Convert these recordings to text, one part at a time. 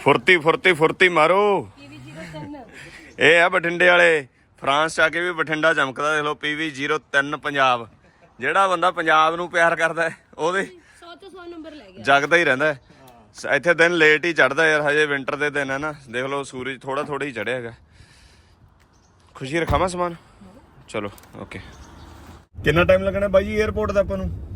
ਫੁਰਤੀ ਫੁਰਤੀ ਫੁਰਤੀ ਮਾਰੋ। ਇਹ ਆ ਬਠਿੰਡੇ ਵਾਲੇ। ਫਰਾਂਸ ਚ ਆ ਕੇ ਵੀ ਬਠਿੰਡਾ ਚਮਕਦਾ ਦੇਖ ਲਓ ਪੀਵੀ 03 ਪੰਜਾਬ। ਜਿਹੜਾ ਬੰਦਾ ਪੰਜਾਬ ਨੂੰ ਪਿਆਰ ਕਰਦਾ ਉਹਦੇ 100 ਤੋਂ 100 ਨੰਬਰ ਲੈ ਗਿਆ। ਜਗਦਾ ਹੀ ਰਹਿੰਦਾ ਇੱਥੇ ਦਿਨ ਲੇਟ ਹੀ ਚੜਦਾ ਯਾਰ ਹਜੇ ਵਿੰਟਰ ਦੇ ਦਿਨ ਹੈ ਨਾ। ਦੇਖ ਲਓ ਸੂਰਜ ਥੋੜਾ ਥੋੜਾ ਹੀ ਚੜਿਆ ਹੈਗਾ। ਖੁਸ਼ੀ ਰਖਾਵਾਂ ਸਮਾਨ? ਚਲੋ ਓਕੇ ਕਿੰਨਾ ਟਾਈਮ ਲੱਗਣਾ ਬਾਈ ਜੀ 에어ਪੋਰਟ ਦਾ ਆਪਾਂ ਨੂੰ?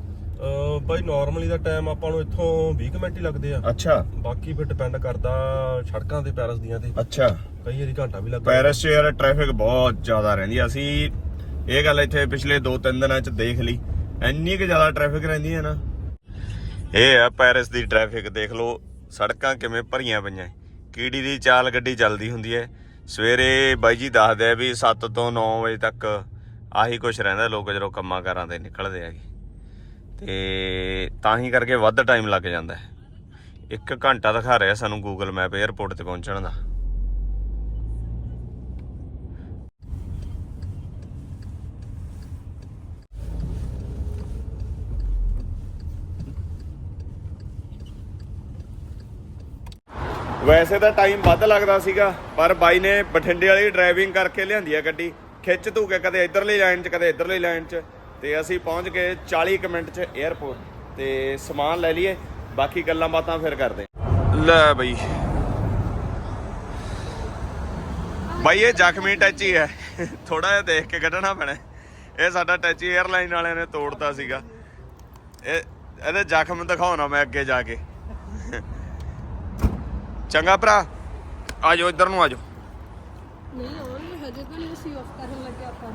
ਬਾਈ ਨਾਰਮਲੀ ਦਾ ਟਾਈਮ ਆਪਾਂ ਨੂੰ ਇੱਥੋਂ 20 ਕੁ ਮਿੰਟ ਹੀ ਲੱਗਦੇ ਆ। ਅੱਛਾ। ਬਾਕੀ ਫਿਰ ਡਿਪੈਂਡ ਕਰਦਾ ਸੜਕਾਂ ਤੇ ਪੈਰਸ ਦੀਆਂ ਤੇ। ਅੱਛਾ। ਕਈ ਵਾਰੀ ਘੰਟਾ ਵੀ ਲੱਗਦਾ। ਪੈਰਿਸ 'ਚ ਯਾਰ ਟ੍ਰੈਫਿਕ ਬਹੁਤ ਜ਼ਿਆਦਾ ਰਹਿੰਦੀ ਆ। ਅਸੀਂ ਇਹ ਗੱਲ ਇੱਥੇ ਪਿਛਲੇ 2-3 ਦਿਨਾਂ 'ਚ ਦੇਖ ਲਈ। ਇੰਨੀ ਕਿ ਜ਼ਿਆਦਾ ਟ੍ਰੈਫਿਕ ਰਹਿੰਦੀ ਹੈ ਨਾ। ਇਹ ਆ ਪੈਰਿਸ ਦੀ ਟ੍ਰੈਫਿਕ ਦੇਖ ਲਓ ਸੜਕਾਂ ਕਿਵੇਂ ਭਰੀਆਂ ਪਈਆਂ। ਕੀੜੀ ਦੀ ਚਾਲ ਗੱਡੀ ਚੱਲਦੀ ਹੁੰਦੀ ਹੈ ਸਵੇਰੇ ਬਾਈ ਜੀ ਦੱਸਦੇ ਆ ਵੀ 7 ਤੋਂ 9 ਵਜੇ ਤੱਕ ਆਹੀ ਕੁਝ ਰਹਿੰਦਾ ਲੋਕ ਜਦੋਂ ਕੰਮਾਂ ਕਾਰਾਂ ਤੇ ਨਿਕਲਦੇ ਆਗੇ ਤੇ ਤਾਂ ਹੀ ਕਰਕੇ ਵੱਧ ਟਾਈਮ ਲੱਗ ਜਾਂਦਾ ਹੈ। ਇੱਕ ਘੰਟਾ ਦਿਖਾ ਰਿਹਾ ਸਾਨੂੰ ਗੂਗਲ ਮੈਪ 에ਅਰਪੋਰਟ ਤੇ ਪਹੁੰਚਣ ਦਾ। ਵੈਸੇ ਤਾਂ ਟਾਈਮ ਵੱਧ ਲੱਗਦਾ ਸੀਗਾ, ਪਰ ਬਾਈ ਨੇ ਬਠਿੰਡੇ ਵਾਲੀ ਡਰਾਈਵਿੰਗ ਕਰਕੇ ਲਿਆਂਦੀ ਆ ਗੱਡੀ। ਖਿੱਚ ਧੂ ਕੇ ਕਦੇ ਇਧਰਲੀ ਲਾਈਨ 'ਚ, ਕਦੇ ਇਧਰਲੀ ਲਾਈਨ 'ਚ? ਤੇ ਅਸੀਂ ਪਹੁੰਚ ਗਏ 40 ਕੁ ਮਿੰਟ 'ਚ 에ਅਰਪੋਰਟ ਤੇ ਸਮਾਨ ਲੈ ਲਈਏ, ਬਾਕੀ ਗੱਲਾਂ ਬਾਤਾਂ ਫਿਰ ਕਰਦੇ ਲੈ ਬਈ। ਬਾਈ, ਇਹ ਜ਼ਖਮੀ ਟੈਚੀ ਹੈ। ਥੋੜਾ ਜਿਹਾ ਦੇਖ ਕੇ ਕੱਢਣਾ ਪੈਣਾ। ਇਹ ਸਾਡਾ ਟੈਚੀ 에ਅਰਲਾਈਨ ਵਾਲਿਆਂ ਨੇ ਤੋੜਤਾ ਸੀਗਾ। ਇਹ, ਇਹਦੇ ਜ਼ਖਮ ਦਿਖਾਉਣਾ ਮੈਂ ਅੱਗੇ ਜਾ ਕੇ। ਚੰਗਾ ਭਰਾ ਆ ਜਾਓ ਇੱਧਰ ਨੂੰ ਆ ਜਾਓ ਨਹੀਂ ਆਉਣਗੇ ਹਜੇ ਤਾਂ ਨਹੀਂ, ਅਸੀਂ ਆਫ ਕਰਨ ਲੱਗੇ ਆਪਾਂ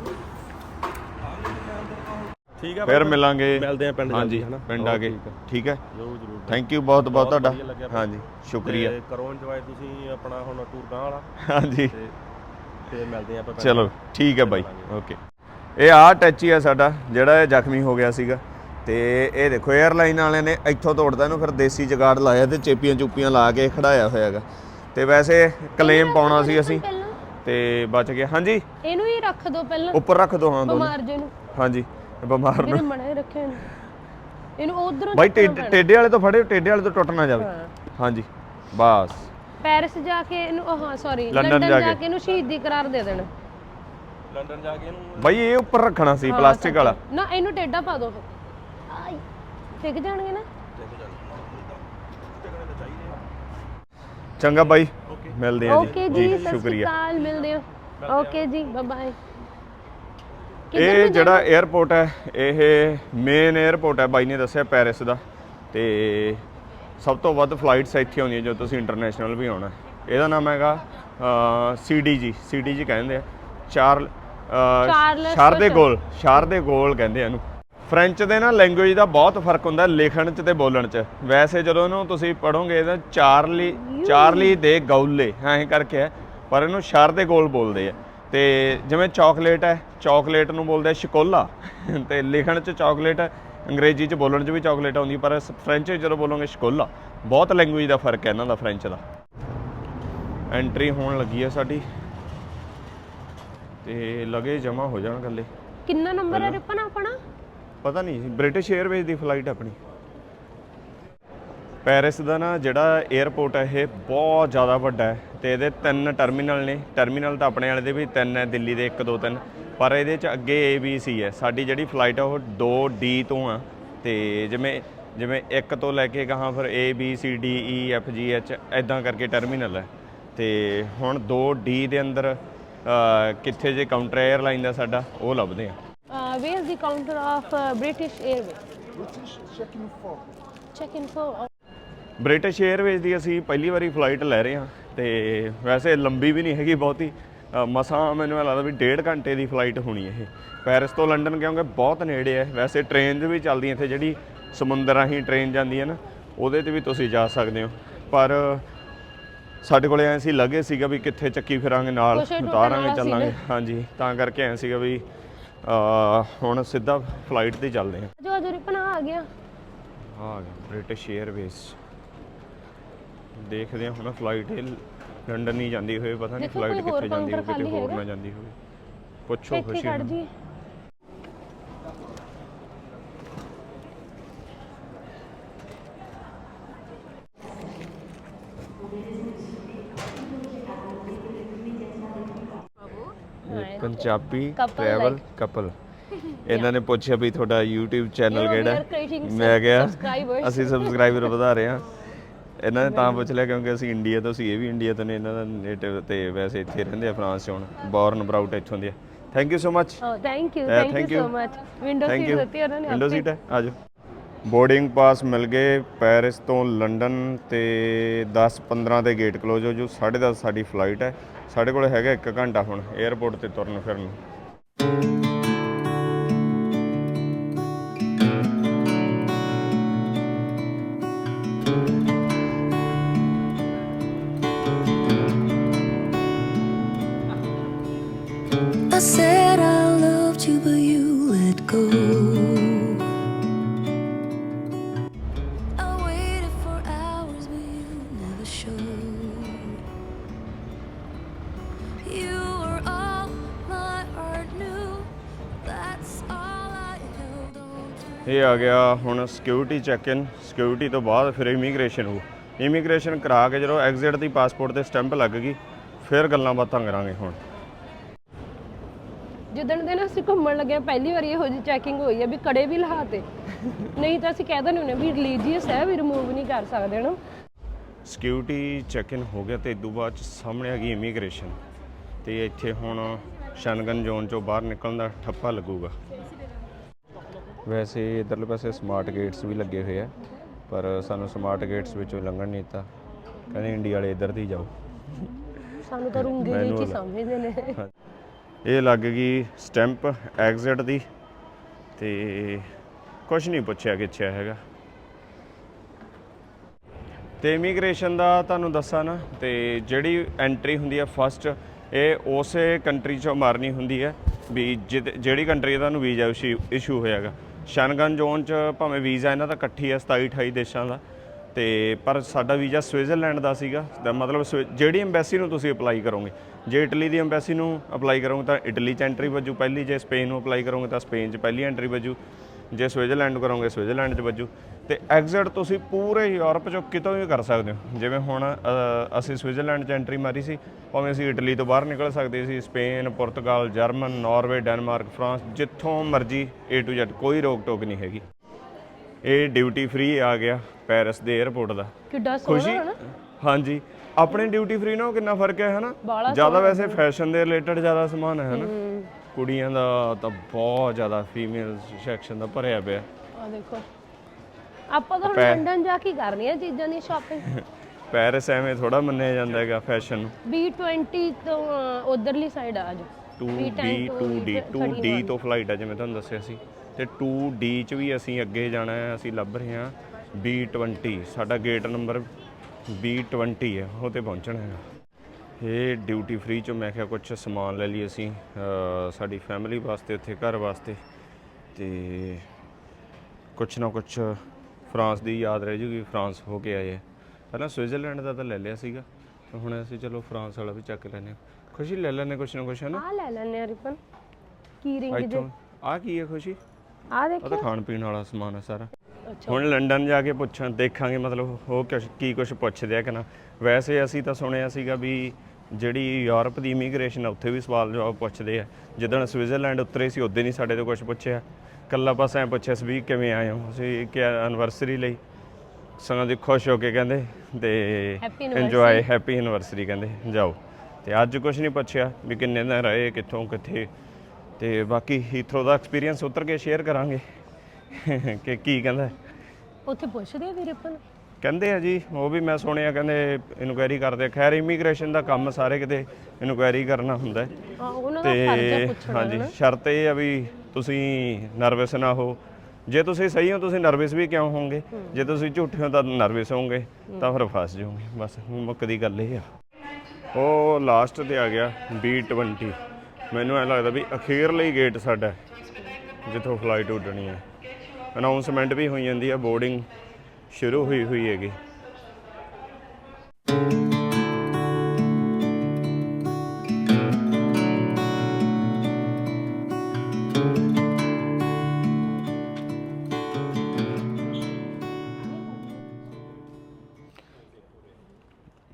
ਠੀਕ ਆ ਫਿਰ ਮਿਲਾਂਗੇ। ਮਿਲਦੇ ਆ ਪਿੰਡ ਹਾਂਜੀ ਜਲਦੀ, ਹਨਾ? ਪਿੰਡ ਆ ਕੇ। ਠੀਕ ਹੈ। ਜਰੂਰ ਜਰੂਰ। ਥੈਂਕ ਯੂ ਬਹੁਤ ਬਹੁਤ ਤੁਹਾਡਾ। ਹਾਂਜੀ ਸ਼ੁਕਰੀਆ। ਤੇ ਕਰੋ ਇੰਜੋਏ ਤੁਸੀਂ ਆਪਣਾ ਹੁਣ ਟੂਰ ਗਾਂ ਵਾਲਾ। ਹਾਂਜੀ। ਤੇ ਮਿਲਦੇ ਆ ਆਪਾਂ ਪਿੰਡ। ਚਲੋ ਠੀਕ ਹੈ ਬਾਈ ਓਕੇ ਇਹ ਆ ਟੈਚੀ ਆ ਸਾਡਾ ਜਿਹੜਾ ਇਹ ਜ਼ਖਮੀ ਹੋ ਗਿਆ ਸੀਗਾ। ਤੇ ਇਹ ਦੇਖੋ 에ਅਰਲਾਈਨ ਵਾਲਿਆਂ ਨੇ ਇੱਥੋਂ ਤੋੜਦਾ ਇਹਨੂੰ ਫਿਰ ਦੇਸੀ ਜਗਾੜ ਲਾਇਆ ਤੇ ਚੇਪੀਆਂ ਚੁੱਪੀਆਂ ਲਾ ਕੇ ਖੜਾਇਆ ਹੋਇਆਗਾ। ਤੇ ਵੈਸੇ ਕਲੇਮ ਪਾਉਣਾ ਸੀ ਅਸੀਂ। ਤੇ ਬਚ ਗਿਆ। ਹਾਂਜੀ। ਇਹਨੂੰ ਹੀ ਰੱਖ ਦਿਓ ਪਹਿਲਾਂ। ਉੱਪਰ ਰੱਖ ਦੋ ਹਾਂ ਦੋ ਬਿਮਾਰ ਜੇ ਨੂੰ। ਹਾਂਜੀ। ਬਿਮਾਰ ਮੇਰੇ ਨੂੰ ਮਣੇ ਰੱਖਿਆ ਇਹਨੂੰ। ਇਹਨੂੰ ਉਧਰੋਂ ਬਾਈ ਟੇ- ਟੇਡੇ ਵਾਲੇ ਤੋਂ ਫੜਿਓ ਟੇਡੇ ਵਾਲੇ ਤੋਂ ਟੁੱਟ ਨਾ ਜਾਵੇ। ਹਾਂਜੀ ਬਸ। ਪੈਰਿਸ ਜਾ ਕੇ ਇਹਨੂੰ ਉਹ ਹਾਂ ਸੌਰੀ ਲੰਡਨ ਲੰਡਨ ਜਾ ਜਾ ਕੇ। ਇਹਨੂੰ ਸ਼ਹੀਦੀ ਕਰਾਰ ਦੇ ਦੇਣਾ। ਲੰਡਨ ਜਾ ਕੇ ਇਹਨੂੰ ਬਾਈ ਇਹ ਉੱਪਰ ਰੱਖਣਾ ਸੀ ਪਲਾਸਟਿਕ ਵਾਲਾ। ਨਾ ਇਹਨੂੰ ਟੇਡਾ ਪਾ ਦਿਓ ਆਈ ਫਿੱਕ ਜਾਣਗੇ ਨਾ। ਚੰਗਾ ਬਾਈ ਮਿਲਦੇ ਆ ਓਕੇ ਜੀ ਸਤਿ ਸ਼੍ਰੀ ਸ਼ੁਕਰੀਆ। ਅਕਾਲ ਮਿਲਦੇ ਹਾਂ। ਓਕੇ ਜੀ ਬਾਏ ਬਾਏ ਇਹ ਜਿਹੜਾ 에ਅਰਪੋਰਟ ਹੈ ਇਹ ਮੇਨ 에ਅਰਪੋਰਟ ਹੈ ਬਾਈ ਨੇ ਦੱਸਿਆ ਪੈਰਿਸ ਦਾ। ਤੇ ਸਭ ਤੋਂ ਵੱਧ ਫਲਾਈਟਸ ਇੱਥੇ ਆਉਂਦੀਆਂ ਜਦੋਂ ਤੁਸੀਂ ਇੰਟਰਨੈਸ਼ਨਲ ਵੀ ਆਉਣਾ। ਇਹਦਾ ਨਾਮ ਹੈਗਾ ਸੀਡੀਜੀ ਸੀਡੀਜੀ ਕਹਿੰਦੇ ਆ। ਚਾਰ ਸ਼ਹਿਰ ਦੇ। ਗੋਲ ਸ਼ਹਿਰ ਦੇ ਗੋਲ ਕਹਿੰਦੇ ਆ ਇਹਨੂੰ। ਫ੍ਰੈਂਚ ਦੇ ਨਾ ਲੈਂਗੁਏਜ ਦਾ ਬਹੁਤ ਫ਼ਰਕ ਹੁੰਦਾ ਲਿਖਣ 'ਚ ਤੇ ਬੋਲਣ 'ਚ। ਵੈਸੇ ਜਦੋਂ ਇਹਨੂੰ ਤੁਸੀਂ ਪੜੋਗੇ ਇਹਦਾ ਚਾਰਲੀ ਚਾਰਲੀ ਦੇ ਗੌਲੇ ਐਂ ਕਰਕੇ ਹੈ ਪਰ ਇਹਨੂੰ ਸ਼ਹਿਰ ਦੇ ਗੋਲ ਬੋਲਦੇ ਆ। ਤੇ ਜਿਵੇਂ ਚਾਕਲੇਟ ਹੈ ਚਾਕਲੇਟ ਨੂੰ ਬੋਲਦੇ ਆ ਸ਼ਿਕੋਲਾ। ਤੇ ਲਿਖਣ 'ਚ ਚਾਕਲੇਟ ਅੰਗਰੇਜ਼ੀ 'ਚ ਬੋਲਣ 'ਚ ਵੀ ਚਾਕਲੇਟ ਆਉਂਦੀ ਪਰ ਫ੍ਰੈਂਚ 'ਚ ਜਦੋਂ ਬੋਲੋਗੇ ਸ਼ਿਕੋਲਾ ਬਹੁਤ ਲੈਂਗੁਏਜ ਦਾ ਫ਼ਰਕ ਹੈ ਇਹਨਾਂ ਦਾ ਫ੍ਰੈਂਚ ਦਾ। ਐਂਟਰੀ ਹੋਣ ਲੱਗੀ ਹੈ ਸਾਡੀ। ਤੇ ਲਗੇ ਜਮਾ ਹੋ ਜਾਣ ਗੱਲੇ ਕਿੰਨਾ ਨੰਬਰ ਹੈ ਰਿਪਨ ਆਪਣਾ? ਪਤਾ ਨਹੀਂ ਬ੍ਰਿਟਿਸ਼ 에ਅਰਵੇਜ਼ ਦੀ ਫਲਾਈਟ ਆਪਣੀ। ਪੈਰਿਸ ਦਾ ਨਾ ਜਿਹੜਾ 에ਅਰਪੋਰਟ ਹੈ ਇਹ ਬਹੁਤ ਜ਼ਿਆਦਾ ਵੱਡਾ ਹੈ। ਤੇ ਇਹਦੇ ਤਿੰਨ ਟਰਮੀਨਲ ਨੇ। ਟਰਮੀਨਲ ਤਾਂ ਆਪਣੇ ਵਾਲੇ ਦੇ ਵੀ ਤਿੰਨ ਹੈ ਦਿੱਲੀ ਦੇ 1 2 3 ਪਰ ਇਹਦੇ ਚ ਅੱਗੇ ਏ ਬੀ ਸੀ ਹੈ। ਸਾਡੀ ਜਿਹੜੀ ਫਲਾਈਟ ਆ ਉਹ 2D ਤੋਂ ਆ। ਤੇ ਜਿਵੇਂ ਜਿਵੇਂ ਇੱਕ ਤੋਂ ਲੈ ਕੇ ਗਾਹਾਂ ਫਿਰ A B C D E F G H ਐਦਾਂ ਕਰਕੇ ਟਰਮੀਨਲ ਹੈ। ਤੇ ਹੁਣ 2D ਦੇ ਅੰਦਰ ਕਿੱਥੇ ਜੇ ਕਾਊਂਟਰ 에ਅਰਲਾਈਨ ਦਾ ਸਾਡਾ ਉਹ ਲੱਭਦੇ ਆ। Where the counter of British airways British for British airways ਦੀ ਅਸੀਂ ਪਹਿਲੀ ਵਾਰੀ ਫਲਾਈਟ ਲੈ ਰਹੇ ਹਾਂ। ਤੇ ਵੈਸੇ ਲੰਬੀ ਵੀ ਨਹੀਂ ਹੈਗੀ ਬਹੁਤੀ। ਮਸਾਂ ਮੈਨੂੰ ਲੱਗਦਾ ਵੀ ਡੇਢ ਘੰਟੇ ਦੀ ਫਲਾਈਟ ਹੋਣੀ ਇਹ। ਪੈਰਿਸ ਤੋਂ ਲੰਡਨ ਕਿਉਂਕਿ ਬਹੁਤ ਨੇੜੇ ਹੈ ਵੈਸੇ ਟ੍ਰੇਨਸ ਵੀ ਚੱਲਦੀਆਂ ਇੱਥੇ ਜਿਹੜੀ ਸਮੁੰਦਰ ਰਾਹੀਂ ਟ੍ਰੇਨ ਜਾਂਦੀ ਹੈ ਨਾ ਉਹਦੇ ਤੇ ਵੀ ਤੁਸੀਂ ਜਾ ਸਕਦੇ ਹੋ। ਪਰ ਸਾਡੇ ਕੋਲੇ ਐਂ ਸੀ ਲੱਗੇ ਸੀਗਾ ਵੀ ਕਿੱਥੇ ਚੱਕੀ ਫਿਰਾਂਗੇ ਨਾਲ ਉਤਾਰਾਂਗੇ ਚੱਲਾਂਗੇ। ਹਾਂਜੀ ਤਾਂ ਕਰਕੇ ਐਂ ਸੀਗਾ ਵੀ ਹੁਣ ਸਿੱਧਾ ਫਲਾਈਟ ਤੇ ਚੱਲਦੇ ਹਾਂ ਜੋ ਜੋ ਰਿਪਨ ਆ ਗਿਆ। ਆ ਗਿਆ ਬ੍ਰਿਟਿਸ਼ 에ਅਰਵੇਜ਼ ਦੇਖਦੇ ਹਾਂ ਹੁਣ ਫਲਾਈਟ ਲੰਡਨ ਨਹੀਂ ਜਾਂਦੀ ਹੋਵੇ ਪਤਾ ਨਹੀਂ ਦੇਖੋ ਫਲਾਈਟ ਹੋਰ ਕਿੱਥੇ ਜਾਂਦੀ ਹੋਵੇ ਕਿਤੇ ਖਾਲੀ ਹੋਰ ਹੈਗਾ? ਨਾ ਜਾਂਦੀ ਹੋਵੇ ਪੁੱਛੋ ਇੱਥੇ ਖੁਸ਼ੀ ਖੜ ਨੂੰ। ਜੀ ਇਹ ਪੰਜਾਬੀ Couple ਟਰੈਵਲ. ਕਪਲ ਇਹਨਾਂ ਨੇ ਪੁੱਛਿਆ ਵੀ ਤੁਹਾਡਾ YouTube channel You know, we ਕਿਹੜਾ creating? ਮੈਂ ਕਿਹਾ subscribers. ਅਸੀਂ ਸਬਸਕ੍ਰਾਈਬਰ ਵਧਾ ਰਹੇ ਹਾਂ ਇਹਨਾਂ ਨੇ ਤਾਂ ਪੁੱਛ ਲਿਆ ਕਿਉਂਕਿ ਅਸੀਂ ਇੰਡੀਆ ਤੋਂ ਸੀ ਇਹ ਵੀ ਇੰਡੀਆ ਤੋਂ ਨੇ ਇਹਨਾਂ ਦਾ ਨੇਟਿਵ ਤੇ ਵੈਸੇ ਇੱਥੇ ਰਹਿੰਦੇ ਆ ਫਰਾਂਸ 'ਚ ਹੁਣ। ਬੌਰਨ ਬਰਾਊਟ ਇੱਥੋਂ ਦੇ ਆ। Thank you so much Oh, thank you. Yeah, Thank, thank you, you. so much. Window thank seat you ਦਿੱਤੀ ਉਹਨਾਂ ਨੇ ਵਿੰਡੋ। ਸੀਟ ਹੈ। ਆਜੋ। ਬੋਰਡਿੰਗ ਪਾਸ ਮਿਲ ਗਏ ਪੈਰਿਸ ਤੋਂ ਲੰਡਨ ਤੇ 10 15 ਦੇ ਗੇਟ ਕਲੋਜ਼ ਹੋ ਜੂ 10:30 ਸਾਡੀ ਫਲਾਈਟ ਹੈ। ਸਾਡੇ ਕੋਲ ਹੈਗਾ 1 ਘੰਟਾ ਹੁਣ 에어ਪੋਰਟ ਤੇ ਤੁਰਨ ਫਿਰਨ। ਇਹ ਆ ਗਿਆ ਹੁਣ ਸਿਕਿਉਰਿਟੀ ਚੈੱਕ ਇਨ ਸਿਕਿਉਰਿਟੀ ਤੋਂ ਬਾਅਦ ਫਿਰ ਇਮੀਗ੍ਰੇਸ਼ਨ ਹੋ ਇਮੀਗ੍ਰੇਸ਼ਨ ਕਰਾ ਕੇ ਜਦੋਂ ਐਗਜ਼ਿਟ ਦੀ ਪਾਸਪੋਰਟ ਤੇ ਸਟੈਂਪ ਲੱਗ ਗਈ ਫਿਰ ਗੱਲਾਂ ਬਾਤਾਂ ਕਰਾਂਗੇ ਹੁਣ। ਜਿੱਦਣ ਦੇ ਨਾ ਅਸੀਂ ਘੁੰਮਣ ਲੱਗੇ ਹਾਂ, ਪਹਿਲੀ ਵਾਰੀ ਇਹੋ ਜਿਹੀ ਚੈਕਿੰਗ ਹੋਈ ਹੈ ਵੀ ਕੜੇ ਵੀ ਲਹਾਤੇ ਨਹੀਂ ਤਾਂ ਅਸੀਂ ਕਹਿ ਦਿੰਦੇ ਹੁੰਦੇ ਵੀ ਰਿਲੀਜੀਅਸ ਹੈ ਵੀ ਰਿਮੂਵ ਨਹੀਂ ਕਰ ਸਕਦੇ ਨਾ। ਸਿਕਿਉਰਿਟੀ ਚੈੱਕ ਇਨ ਹੋ ਗਿਆ ਤੇ ਇਦੋਂ ਬਾਅਦ 'ਚ ਸਾਹਮਣੇ ਆ ਗਈ ਇਮੀਗ੍ਰੇਸ਼ਨ ਤੇ ਇੱਥੇ ਹੁਣ ਸ਼ਨਗਨ ਜ਼ੋਨ ਚੋਂ ਬਾਹਰ ਨਿਕਲਣ ਦਾ ਠੱਪਾ ਲੱਗੂਗਾ। ਵੈਸੇ ਇਧਰਲੇ ਪਾਸੇ ਸਮਾਰਟ ਗੇਟਸ ਵੀ ਲੱਗੇ ਹੋਏ ਆ ਪਰ ਸਾਨੂੰ ਸਮਾਰਟ ਗੇਟਸ ਵਿੱਚੋਂ ਲੰਘਣ ਨਹੀਂ ਦਿੱਤਾ। ਕਹਿੰਦੇ ਇੰਡੀਆ ਵਾਲੇ ਇੱਧਰ ਦੀ ਜਾਓ। ਸਾਨੂੰ ਤਾਂ ਰੁੰਗੇ ਚ ਆ। ਸਮਝਦੇ ਨੇ। ਇਹ ਲੱਗ ਗਈ ਸਟੈਂਪ ਐਗਜ਼ਿਟ ਦੀ ਤੇ ਕੁਝ ਨਹੀਂ ਪੁੱਛਿਆ ਕਿਛਿਆ ਹੈਗਾ। ਤੇ ਇਮੀਗ੍ਰੇਸ਼ਨ ਦਾ ਤੁਹਾਨੂੰ ਦੱਸਾਂ ਨਾ ਤੇ ਜਿਹੜੀ ਐਂਟਰੀ ਹੁੰਦੀ ਹੈ ਫਸਟ ਇਹ ਉਸੇ ਕੰਟਰੀ ਚੋਂ ਮਾਰਨੀ ਹੁੰਦੀ ਹੈ ਵੀ ਜਿਹੜੀ ਕੰਟਰੀ ਦਾ ਤੁਹਾਨੂੰ ਵੀਜ਼ਾ ਇਸ਼ੂ ਹੋਇਆਗਾ ਸ਼ਨਗਨ ਜ਼ੋਨ ਚ ਭਾਵੇਂ ਵੀਜ਼ਾ ਇਹਨਾਂ ਦਾ ਇਕੱਠੀ ਹੈ 27 28 ਦੇਸ਼ਾਂ ਦਾ। ਤੇ ਪਰ ਸਾਡਾ ਵੀਜ਼ਾ ਸਵਿਟਜ਼ਰਲੈਂਡ ਦਾ ਸੀਗਾ। ਦਾ ਮਤਲਬ ਸਵਿ- ਜਿਹੜੀ ਐਮਬੈਸੀ ਨੂੰ ਤੁਸੀਂ ਅਪਲਾਈ ਕਰੋਗੇ। ਜੇ ਇਟਲੀ ਦੀ ਐਮਬੈਸੀ ਨੂੰ ਅਪਲਾਈ ਕਰੋਗੇ ਤਾਂ ਇਟਲੀ ਚ ਐਂਟਰੀ ਵਜੂ ਪਹਿਲੀ, ਜੇ ਸਪੇਨ ਨੂੰ ਅਪਲਾਈ ਕਰੋਗੇ ਤਾਂ ਸਪੇਨ ਚ ਪਹਿਲੀ ਐਂਟਰੀ ਵਜੂ। ਜੇ ਸਵਿਟਜ਼ਰਲੈਂਡ ਕਰੋਗੇ ਸਵਿਟਜ਼ਰਲੈਂਡ ਚ ਵਜੂ। ਤੇ ਐਗਜ਼ਿਟ ਤੁਸੀਂ ਪੂਰੇ ਯੂਰਪ ਚੋਂ ਕਿਤੋਂ ਵੀ ਕਰ ਸਕਦੇ ਹੋ। ਜਿਵੇਂ ਹੁਣ ਅਸੀਂ ਸਵਿਟਜ਼ਰਲੈਂਡ ਚ ਐਂਟਰੀ ਮਾਰੀ ਸੀ ਭਾਵੇਂ ਅਸੀਂ ਇਟਲੀ ਤੋਂ ਬਾਹਰ ਨਿਕਲ ਸਕਦੇ ਸੀ Spain Portugal German Norway Denmark France ਜਿੱਥੋਂ ਮਰਜ਼ੀ A to Z ਕੋਈ ਰੋਕ ਟੋਕ ਨਹੀਂ ਹੈਗੀ। ਇਹ ਡਿਊਟੀ ਫ੍ਰੀ ਆ ਗਿਆ ਪੈਰਿਸ ਦੇ 에ਅਰਪੋਰਟ ਦਾ। ਕਿੱਡਾ ਸੋਹਣਾ ਹੈ ਨਾ? ਹਾਂਜੀ। ਆਪਣੇ ਡਿਊਟੀ ਫ੍ਰੀ ਨਾਲ ਕਿੰਨਾ ਫ਼ਰਕ ਹੈ ਹਨਾ ਜ਼ਿਆਦਾ ਵੈਸੇ ਫੈਸ਼ਨ ਦੇ ਰਿਲੇਟਡ ਜ਼ਿਆਦਾ ਸਮਾਨ ਹੈ ਹਨਾ ਕੁੜੀਆਂ ਦਾ ਤਾਂ ਬਹੁਤ ਜ਼ਿਆਦਾ ਫੀਮੇਲ ਸੈਕਸ਼ਨ ਦਾ ਭਰਿਆ ਪਿਆ। ਆ ਦੇਖੋ। ਆਪਾਂ ਤਾਂ ਹੁਣ ਪੈ- ਲੰਡਨ ਜਾ ਕੇ ਹੀ ਕਰਨੀ ਹੈ ਚੀਜ਼ਾਂ ਦੀ ਸ਼ਾਪਿੰਗ ਪੈਰਿਸ ਐਵੇਂ ਥੋੜਾ ਮੰਨਿਆ ਜਾਂਦਾ ਹੈਗਾ ਫੈਸ਼ਨ ਨੂੰ। B20 ਤੋਂ ਉਧਰਲੀ ਸਾਈਡ ਆ ਜਾ 2D 2D 2D ਤੋਂ ਫਲਾਈਟ ਹੈ ਜਿਵੇਂ ਤੁਹਾਨੂੰ ਦੱਸਿਆ ਸੀ। ਤੇ 2D ਚ ਵੀ ਅਸੀਂ ਅੱਗੇ ਜਾਣਾ ਹੈ ਅਸੀਂ ਲੱਭ ਰਹੇ ਹਾਂ B20 ਸਾਡਾ ਗੇਟ ਨੰਬਰ B20 ਹੈ ਉਹ ਤੇ ਪਹੁੰਚਣਾ ਹੈਗਾ। ਇਹ ਡਿਊਟੀ ਫ੍ਰੀ ਚੋਂ ਮੈਂ ਕਿਹਾ ਕੁਝ ਸਮਾਨ ਲੈ ਲਈ ਅਸੀਂ ਸਾਡੀ ਫੈਮਿਲੀ ਵਾਸਤੇ ਉੱਥੇ ਘਰ ਵਾਸਤੇ। ਤੇ ਕੁਛ ਨਾ ਕੁਛ ਫਰਾਂਸ ਦੀ ਯਾਦ ਰਹਿ ਜੂਗੀ ਫਰਾਂਸ ਹੋ ਕੇ ਆਏ ਆ। ਪਹਿਲਾਂ ਸਵਿਟਜ਼ਰਲੈਂਡ ਦਾ ਤਾਂ ਲੈ ਲਿਆ ਸੀਗਾ ਤੇ ਹੁਣ ਅਸੀਂ ਚਲੋ ਫਰਾਂਸ ਵਾਲਾ ਵੀ ਚੱਕ ਲੈਨੇ ਖੁਸ਼ੀ ਲੈ ਲੈਨੇ ਕੁਛ ਨਾ ਕੁਛ ਹੈ ਨਾ ਆ ਲੈ ਲੈਣੇ ਆ ਰਿਪਨ। ਕੀ ਰਿੰਗ ਜੇ ਇੱਥੋਂ ਆ ਕੀ ਹੈ ਖੁਸ਼ੀ? ਆ ਆ ਦੇਖ ਤਾਂ ਖਾਣ ਪੀਣ ਵਾਲਾ ਸਮਾਨ ਹੈ ਸਾਰਾ। ਹੁਣ ਲੰਡਨ ਜਾ ਕੇ ਪੁੱਛਾਂ ਦੇਖਾਂਗੇ ਮਤਲਬ ਉਹ ਕੁਛ- ਕੀ ਕੁਝ ਪੁੱਛਦੇ ਆ ਕਿ ਨਾ। ਵੈਸੇ ਅਸੀਂ ਤਾਂ ਸੁਣਿਆ ਸੀਗਾ ਵੀ ਜਿਹੜੀ ਯੂਰਪ ਦੀ ਇਮੀਗ੍ਰੇਸ਼ਨ ਆ ਉੱਥੇ ਵੀ ਸਵਾਲ ਜਵਾਬ ਪੁੱਛਦੇ ਆ। ਜਿੱਦਣ ਸਵਿਟਜ਼ਰਲੈਂਡ ਉਤਰੇ ਸੀ ਉਦੋਂ ਨਹੀਂ ਸਾਡੇ ਤੋਂ ਕੁਝ ਪੁੱਛਿਆ। ਕੱਲਾ ਬਸ ਐ ਪੁੱਛਿਆ ਸੀ ਵੀ ਕਿਵੇਂ ਆਏ ਹੋ? ਅਸੀਂ ਕਿ ਐਨਵਰਸਰੀ ਲਈ। ਸਗੋਂ ਦੀ ਖੁਸ਼ ਹੋ ਕੇ ਕਹਿੰਦੇ ਤੇ ਇੰਜੋਏ ਹੈਪੀ ਐਨਵਰਸਰੀ ਕਹਿੰਦੇ ਜਾਓ। ਤੇ ਅੱਜ ਕੁਝ ਨਹੀਂ ਪੁੱਛਿਆ ਵੀ ਕਿੰਨੇ ਦਿਨ ਰਹੇ ਕਿੱਥੋਂ ਕਿੱਥੇ। ਤੇ ਬਾਕੀ ਹੀਥਰੋ ਦਾ ਐਕਸਪੀਰੀਅੰਸ ਉਤਰ ਕੇ ਸ਼ੇਅਰ ਕਰਾਂਗੇ। ਕਿ ਕੀ ਕਹਿੰਦਾ। ਉੱਥੇ ਪੁੱਛਦੇ ਆ ਵੀ ਰਿਪਨ ਕਹਿੰਦੇ ਆ ਜੀ ਉਹ ਵੀ ਮੈਂ ਸੁਣਿਆ ਕਹਿੰਦੇ ਇਨਕੁਆਇਰੀ ਕਰਦੇ ਆ। ਖੈਰ ਇਮੀਗ੍ਰੇਸ਼ਨ ਦਾ ਕੰਮ ਸਾਰੇ ਕਿਤੇ ਇਨਕੁਆਇਰੀ ਕਰਨਾ ਹੁੰਦਾ ਹੈ। ਹਾਂ ਉਹਨਾਂ ਦਾ ਫਰਜ਼ ਹੈ ਤੇ ਪੁੱਛਣਾ ਹਾਂਜੀ ਸ਼ਰਤ ਇਹ ਆ ਵੀ ਤੁਸੀਂ ਨਰਵਸ ਨਾ ਹੋ। ਜੇ ਤੁਸੀਂ ਸਹੀ ਹੋ ਤੁਸੀਂ ਨਰਵਸ ਵੀ ਕਿਉਂ ਹੋਵੋਗੇ? ਜੇ ਤੁਸੀਂ ਝੂਠੇ ਹੋ ਤਾਂ ਨਰਵਸ ਹੋਵੋਗੇ ਤਾਂ ਫਿਰ ਫਸ ਜਾਓਗੇ। ਬਸ ਮੁੱਕਦੀ ਗੱਲ ਇਹ ਆ। ਉਹ ਲਾਸਟ ਤੇ ਆ ਗਿਆ B20 ਮੈਨੂੰ ਐ ਲੱਗਦਾ ਵੀ ਅਖੀਰਲੀ ਗੇਟ ਸਾਡਾ ਹੈ, ਜਿੱਥੋਂ ਫਲਾਈਟ ਉੱਡਣੀ ਹੈ। ਅਨਾਉਂਸਮੈਂਟ ਵੀ ਹੋਈ ਜਾਂਦੀ ਹੈ ਬੋਰਡਿੰਗ ਸ਼ੁਰੂ ਹੋਈ ਹੋਈ ਹੈਗੀ।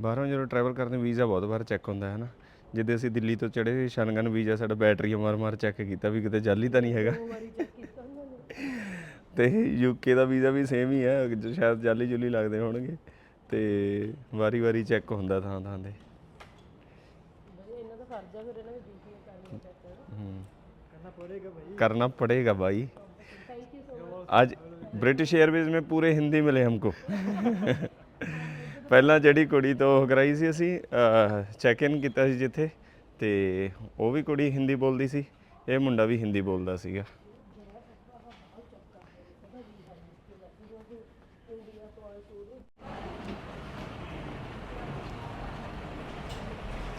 ਬਾਹਰੋਂ ਜਦੋਂ ਟਰੈਵਲ ਕਰਦੇ ਵੀਜ਼ਾ ਬਹੁਤ ਵਾਰ ਚੈੱਕ ਹੁੰਦਾ ਹੈ ਨਾ। ਜਿੱਦੇ ਅਸੀਂ ਦਿੱਲੀ ਤੋਂ ਚੜੇ ਸ਼ਨਗਨ ਵੀਜ਼ਾ ਸਾਡਾ ਬੈਟਰੀ ਮਾਰ ਮਾਰ ਚੈੱਕ ਕੀਤਾ ਵੀ ਕਿਤੇ ਜਾਲੀ ਤਾਂ ਨਹੀਂ ਹੈਗਾ। ਤੇ ਯੂਕੇ ਦਾ ਵੀਜ਼ਾ ਵੀ ਸੇਮ ਹੀ ਹੈ ਜੋ ਸ਼ਾਇਦ ਜਾਲੀ ਜੁਲੀ ਲੱਗਦੇ ਹੋਣਗੇ ਤੇ ਵਾਰੀ ਵਾਰੀ ਚੈੱਕ ਹੁੰਦਾ ਥਾਂ ਥਾਂ ਤੇ ਇਹਨਾਂ ਦਾ ਫਰਜ਼ ਆ ਫਿਰ ਇਹਨਾਂ ਦੀ ਡਿਊਟੀ ਕਰਨੀ ਪੈਂਦੀ ਹੂੰ करना पड़ेगा भाई आज ब्रिटिश एयरवेज में पूरे हिंदी मिले हमको ਪਹਿਲਾਂ ਜਿਹੜੀ ਕੁੜੀ ਤੋਂ ਉਹ ਕਰਾਈ ਸੀ ਅਸੀਂ ਚੈੱਕ ਇਨ ਕੀਤਾ ਸੀ ਜਿੱਥੇ ਤੇ ਉਹ ਵੀ ਕੁੜੀ ਹਿੰਦੀ ਬੋਲਦੀ ਸੀ ਇਹ ਮੁੰਡਾ ਵੀ ਹਿੰਦੀ ਬੋਲਦਾ ਸੀਗਾ